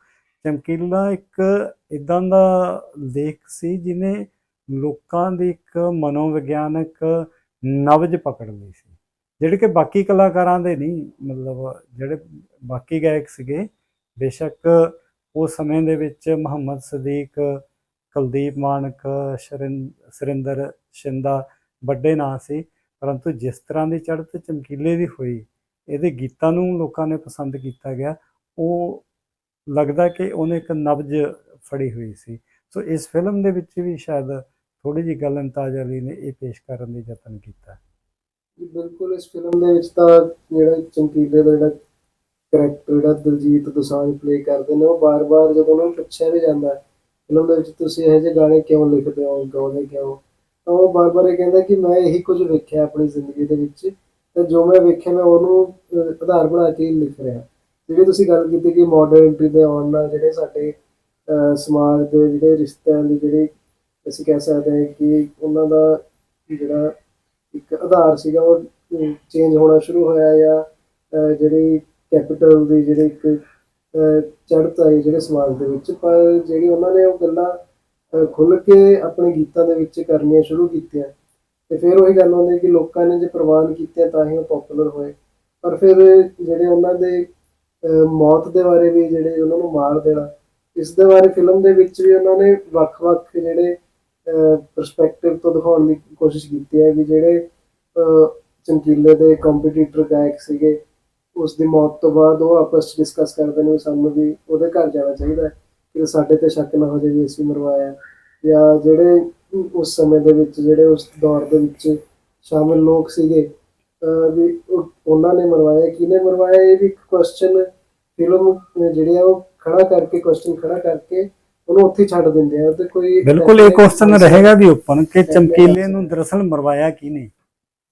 ਚਮਕੀਲਾ ਇੱਕ ਇਦਾਂ ਦਾ ਲੇਖ ਸੀ ਜਿਨੇ ਲੋਕਾਂ ਦੀ ਇੱਕ ਮਨੋਵਿਗਿਆਨਕ ਨਵਜ ਪਕੜ ਲਈ ਸੀ। ਜਿਹੜੇ ਕਿ ਬਾਕੀ ਕਲਾਕਾਰਾਂ ਦੇ ਨਹੀਂ, ਮਤਲਬ ਜਿਹੜੇ ਬਾਕੀ ਗਾਇਕ ਸੀਗੇ, ਬੇਸ਼ੱਕ ਉਸ ਸਮੇਂ ਦੇ ਵਿੱਚ ਮੁਹੰਮਦ ਸਦੀਕ ਕੁਲਦੀਪ ਮਾਨਕ ਸ਼ਰਿੰ, ਸੁਰਿੰਦਰ ਸ਼ਿੰਦਾ ਵੱਡੇ ਨਾਂ ਸੀ, ਪਰੰਤੂ ਜਿਸ ਤਰ੍ਹਾਂ ਦੀ ਚੜ੍ਹਤ ਚਮਕੀਲੇ ਦੀ ਹੋਈ, ਇਹਦੇ ਗੀਤਾਂ ਨੂੰ ਲੋਕਾਂ ਨੇ ਪਸੰਦ ਕੀਤਾ ਗਿਆ, ਉਹ ਲੱਗਦਾ ਕਿ ਉਹਨੇ ਇੱਕ ਨਬਜ ਫੜੀ ਹੋਈ ਸੀ। ਸੋ ਇਸ ਫਿਲਮ ਦੇ ਵਿੱਚ ਵੀ ਸ਼ਾਇਦ ਥੋੜੀ ਜਿਹੀ ਗੱਲ ਇਮਤਾਜ਼ ਅਲੀ ਨੇ, ਇਹ ਪੇਸ਼ ਕਰਨ ਦੀ ਯਤਨ ਕੀਤਾ। ਬਿਲਕੁਲ, ਇਸ ਫਿਲਮ ਦੇ ਵਿੱਚ ਤਾਂ ਜਿਹੜਾ ਚਮਕੀਲੇ ਦਾ ਜਿਹੜਾ ਕਰੈਕਟਰ ਜਿਹੜਾ ਦਲਜੀਤ ਦੋਸਾਂਝ ਪਲੇ ਕਰਦੇ ਨੇ, ਉਹ ਬਾਰ-ਬਾਰ ਜਦੋਂ ਉਹਨਾਂ ਨੂੰ ਪੁੱਛਿਆ ਵੀ ਜਾਂਦਾ ਫਿਲਮ ਦੇ ਵਿੱਚ ਤੁਸੀਂ ਇਹੋ ਜਿਹੇ ਗਾਣੇ ਕਿਉਂ ਲਿਖਦੇ ਹੋ, ਗਾਉਂਦੇ ਕਿਉਂ ਤਾਂ ਉਹ ਬਾਰ-ਬਾਰ ਇਹ ਕਹਿੰਦਾ ਕਿ ਮੈਂ ਇਹੀ ਕੁਝ ਵੇਖਿਆ ਆਪਣੀ ਜ਼ਿੰਦਗੀ ਦੇ ਵਿੱਚ ਤੇ ਜੋ ਮੈਂ ਵੇਖਿਆ ਮੈਂ ਉਹਨੂੰ ਆਧਾਰ ਬਣਾ ਕੇ ਹੀ ਲਿਖ ਰਿਹਾ। ਜਿਹੜੀ ਤੁਸੀਂ ਗੱਲ ਕੀਤੀ ਕਿ ਮਾਡਰਨਿਟੀ ਦੇ ਆਉਣ ਨਾਲ ਜਿਹੜੇ ਸਾਡੇ ਸਮਾਜ ਦੇ ਜਿਹੜੇ ਰਿਸ਼ਤਿਆਂ ਦੀ ਜਿਹੜੀ ਅਸੀਂ ਕਹਿ ਸਕਦੇ ਹਾਂ ਕਿ ਉਹਨਾਂ ਦਾ ਜਿਹੜਾ ਇੱਕ ਆਧਾਰ ਸੀਗਾ ਉਹ ਚੇਂਜ ਹੋਣਾ ਸ਼ੁਰੂ ਹੋਇਆ ਜਾਂ ਜਿਹੜੀ ਕੈਪੀਟਲ ਦੀ ਜਿਹੜੀ ਇੱਕ ਚੜਤ ਆਈ ਜਿਹੜੇ ਸਮਾਜ ਦੇ ਵਿੱਚ ਪਰ ਜਿਹੜੀ ਉਹਨਾਂ ਨੇ ਉਹ ਗੱਲਾਂ ਅਹ, ਖੁੱਲ੍ਹ ਕੇ ਆਪਣੇ ਗੀਤਾਂ ਦੇ ਵਿੱਚ ਕਰਨੀਆਂ ਸ਼ੁਰੂ ਕੀਤੀਆਂ। ਤੇ ਫਿਰ ਉਹੀ ਗੱਲ ਹੁੰਦੀ ਕਿ ਲੋਕਾਂ ਨੇ ਜੇ ਪ੍ਰਵਾਨ ਕੀਤੇ ਤਾਂ ਹੀ ਉਹ ਪਪੂਲਰ ਹੋਏ। ਪਰ ਫਿਰ ਜਿਹੜੇ ਉਹਨਾਂ ਦੇ ਮੌਤ ਦੇ ਬਾਰੇ ਵੀ ਜਿਹੜੇ ਉਹਨਾਂ ਨੂੰ ਮਾਰ ਦੇਣਾ ਇਸ ਦੇ ਬਾਰੇ ਫਿਲਮ ਦੇ ਵਿੱਚ ਵੀ ਉਹਨਾਂ ਨੇ ਵੱਖ-ਵੱਖ ਜਿਹੜੇ ਪਰਸਪੈਕਟਿਵ ਤੋਂ ਦਿਖਾਉਣ ਦੀ ਕੋਸ਼ਿਸ਼ ਕੀਤੀ ਹੈ ਵੀ ਜਿਹੜੇ ਚਮਕੀਲੇ ਦੇ ਕੰਪੀਟੀਟਰ ਗਾਇਕ ਸੀਗੇ ਉਸ ਦੀ ਮੌਤ ਤੋਂ ਬਾਅਦ ਉਹ ਆਪਸ ਵਿੱਚ ਡਿਸਕਸ ਕਰਦੇ ਨੇ ਵੀ ਸਾਨੂੰ ਵੀ ਉਹਦੇ ਘਰ ਜਾਣਾ ਚਾਹੀਦਾ ਹੈ ਕਿ ਸਾਡੇ ਤੇ ਸ਼ੱਕ ਨਾ ਹੋ ਜਾਵੇ ਵੀ ਅਸੀਂ ਮਰਵਾਇਆ ਜਾਂ ਜਿਹੜੇ ਉਸ ਸਮੇਂ ਦੇ ਵਿੱਚ ਜਿਹੜੇ ਉਸ ਦੌਰ ਦੇ ਵਿੱਚ ਸ਼ਾਮਿਲ ਲੋਕ ਸੀਗੇ ਵੀ ਉਹ- ਉਹਨਾਂ ਨੇ ਮਰਵਾਇਆ ਕਿਹਨੇ ਮਰਵਾਇਆ ਇਹ ਵੀ ਇੱਕ ਕੁਐਸਚਨ ਫਿਲਮ ਜਿਹੜੀ ਆ ਉਹ ਖੜਾ ਕਰਕੇ ਕੁਐਸਚਨ ਖੜਾ ਕਰਕੇ ਉਹਨੂੰ ਉੱਥੇ ਹੀ ਛੱਡ ਦਿੰਦੇ ਆ ਤੇ ਕੋਈ ਬਿਲਕੁਲ ਇਹ ਕੁਐਸਚਨ ਰਹੇਗਾ ਵੀ ਓਪਨ ਕਿ ਚਮਕੀਲੇ ਨੂੰ ਦਰਅਸਲ ਮਰਵਾਇਆ ਕਿਹਨੇ?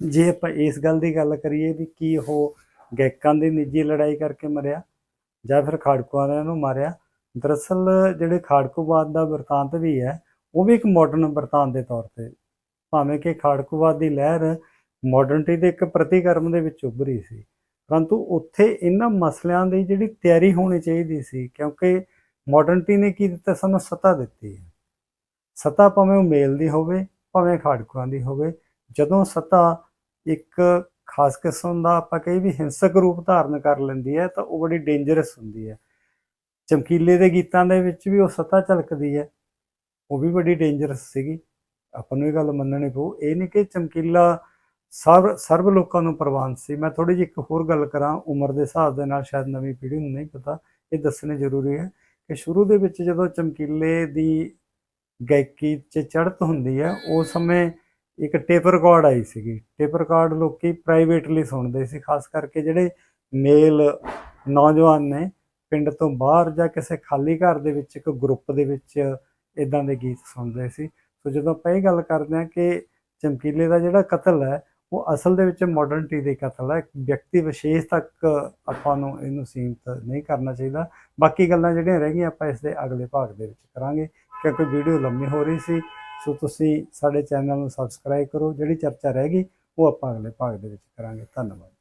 ਜੇ ਆਪਾਂ ਇਸ ਗੱਲ ਦੀ ਗੱਲ ਕਰੀਏ ਵੀ ਕੀ ਉਹ ਗਾਇਕਾਂ ਦੀ ਨਿੱਜੀ ਲੜਾਈ ਕਰਕੇ ਮਰਿਆ ਜਾਂ ਫਿਰ ਖਾੜਕੂਆਂ ਵਾਲਿਆਂ ਨੂੰ ਮਾਰਿਆ। ਦਰਅਸਲ ਜਿਹੜੇ ਖਾੜਕੂਵਾਦ ਦਾ ਵਰਤਾਂਤ ਵੀ ਹੈ, ਉਹ ਵੀ ਇੱਕ ਮਾਡਰਨ ਵਰਤਾਂਤ ਦੇ ਤੌਰ ਤੇ। ਭਾਵੇਂ ਕਿ ਖਾੜਕੂਵਾਦ ਦੀ ਲਹਿਰ ਮਾਡਰਨਟੀ ਦੇ ਇੱਕ ਪ੍ਰਤੀਕਰਮ ਦੇ ਵਿੱਚ ਉੱਭਰੀ ਸੀ, ਪਰੰਤੂ ਉੱਥੇ ਇਹਨਾਂ ਮਸਲਿਆਂ ਦੀ ਜਿਹੜੀ ਤਿਆਰੀ ਹੋਣੀ ਚਾਹੀਦੀ ਸੀ, ਕਿਉਂਕਿ ਮਾਡਰਨਟੀ ਨੇ ਕੀ ਦਿੱਤਾ? ਸਾਨੂੰ ਸੱਤਾ ਦਿੱਤੀ ਹੈ। ਸੱਤਾ ਭਾਵੇਂ ਉਹ ਮੇਲ ਦੀ ਹੋਵੇ, ਭਾਵੇਂ ਖਾੜਕੂਆਂ ਦੀ ਹੋਵੇ, ਜਦੋਂ ਸੱਤਾ ਇੱਕ ਖਾਸ ਕਿਸਮ ਦਾ ਆਪਾਂ ਕਹੀ ਵੀ ਹਿੰਸਕ ਰੂਪ ਧਾਰਨ ਕਰ ਲੈਂਦੀ ਹੈ ਤਾਂ ਉਹ ਬੜੀ ਡੇਂਜਰਸ ਹੁੰਦੀ ਹੈ। ਚਮਕੀਲੇ ਦੇ ਗੀਤਾਂ ਦੇ ਵਿੱਚ ਵੀ ਉਹ ਸਤਾ ਝਲਕਦੀ ਹੈ। ਉਹ ਵੀ ਬੜੀ ਡੇਂਜਰਸ ਸੀਗੀ। ਆਪਾਂ ਨੂੰ ਇਹ ਗੱਲ ਮੰਨਣੀ ਪਊ। ਇਹ ਨਹੀਂ ਕਿ ਚਮਕੀਲਾ ਸਰਵ ਸਰਵ ਲੋਕਾਂ ਨੂੰ ਪ੍ਰਵਾਨ ਸੀ। ਮੈਂ ਥੋੜੀ ਜਿਹੀ ਇੱਕ ਹੋਰ ਗੱਲ ਕਰਾਂ। ਉਮਰ ਦੇ ਹਿਸਾਬ ਦੇ ਨਾਲ ਸ਼ਾਇਦ ਨਵੀਂ ਪੀੜ੍ਹੀ ਨੂੰ ਨਹੀਂ ਪਤਾ। ਇਹ ਦੱਸਣੇ ਜ਼ਰੂਰੀ ਹੈ ਕਿ ਸ਼ੁਰੂ ਦੇ ਵਿੱਚ ਜਦੋਂ ਚਮਕੀਲੇ ਦੀ ਗਾਇਕੀ 'ਚ ਚੜ੍ਹਤ ਹੁੰਦੀ ਹੈ, ਉਸ ਸਮੇਂ ਇੱਕ ਟੇਪ ਰਿਕਾਰਡ ਆਈ ਸੀਗੀ। ਟੇਪ ਰਿਕਾਰਡ ਲੋਕੀ ਪ੍ਰਾਈਵੇਟਲੀ ਸੁਣਦੇ ਸੀ, ਖਾਸ ਕਰਕੇ ਜਿਹੜੇ ਮੇਲ ਨੌਜਵਾਨ ਨੇ, ਪਿੰਡ ਤੋਂ ਬਾਹਰ ਜਾਂ ਕਿਸੇ ਖਾਲੀ ਘਰ ਦੇ ਵਿੱਚ, ਇੱਕ ਗਰੁੱਪ ਦੇ ਵਿੱਚ ਇਦਾਂ ਦੇ ਗੀਤ ਸੁਣਦੇ ਸੀ। ਸੋ ਜਦੋਂ ਆਪਾਂ ਇਹ ਗੱਲ ਕਰਦੇ ਹਾਂ ਕਿ ਚਮਕੀਲੇ ਦਾ ਜਿਹੜਾ ਕਤਲ ਹੈ, ਉਹ ਅਸਲ ਦੇ ਵਿੱਚ ਮਾਡਰਨਟੀ ਦੇ ਕਤਲ ਹੈ ਵਿਅਕਤੀ ਵਿਸ਼ੇਸ਼ ਤੱਕ ਆਪਾਂ ਨੂੰ ਇਹਨੂੰ ਸੀਮਿਤ ਨਹੀਂ ਕਰਨਾ ਚਾਹੀਦਾ। ਬਾਕੀ ਗੱਲਾਂ ਜਿਹੜੀਆਂ ਰਹਿ ਗਈਆਂ, ਆਪਾਂ ਇਸ ਦੇ ਅਗਲੇ ਭਾਗ ਦੇ ਵਿੱਚ ਕਰਾਂਗੇ, ਕਿਉਂਕਿ ਵੀਡੀਓ ਲੰਮੀ ਹੋ ਰਹੀ ਸੀ। ਸੋ ਤੁਸੀਂ ਸਾਡੇ ਚੈਨਲ ਨੂੰ ਸਬਸਕ੍ਰਾਈਬ ਕਰੋ, ਜਿਹੜੀ ਚਰਚਾ ਰਹਿ ਗਈ, ਉਹ ਆਪਾਂ ਅਗਲੇ ਭਾਗ ਦੇ ਵਿੱਚ ਕਰਾਂਗੇ। ਧੰਨਵਾਦ।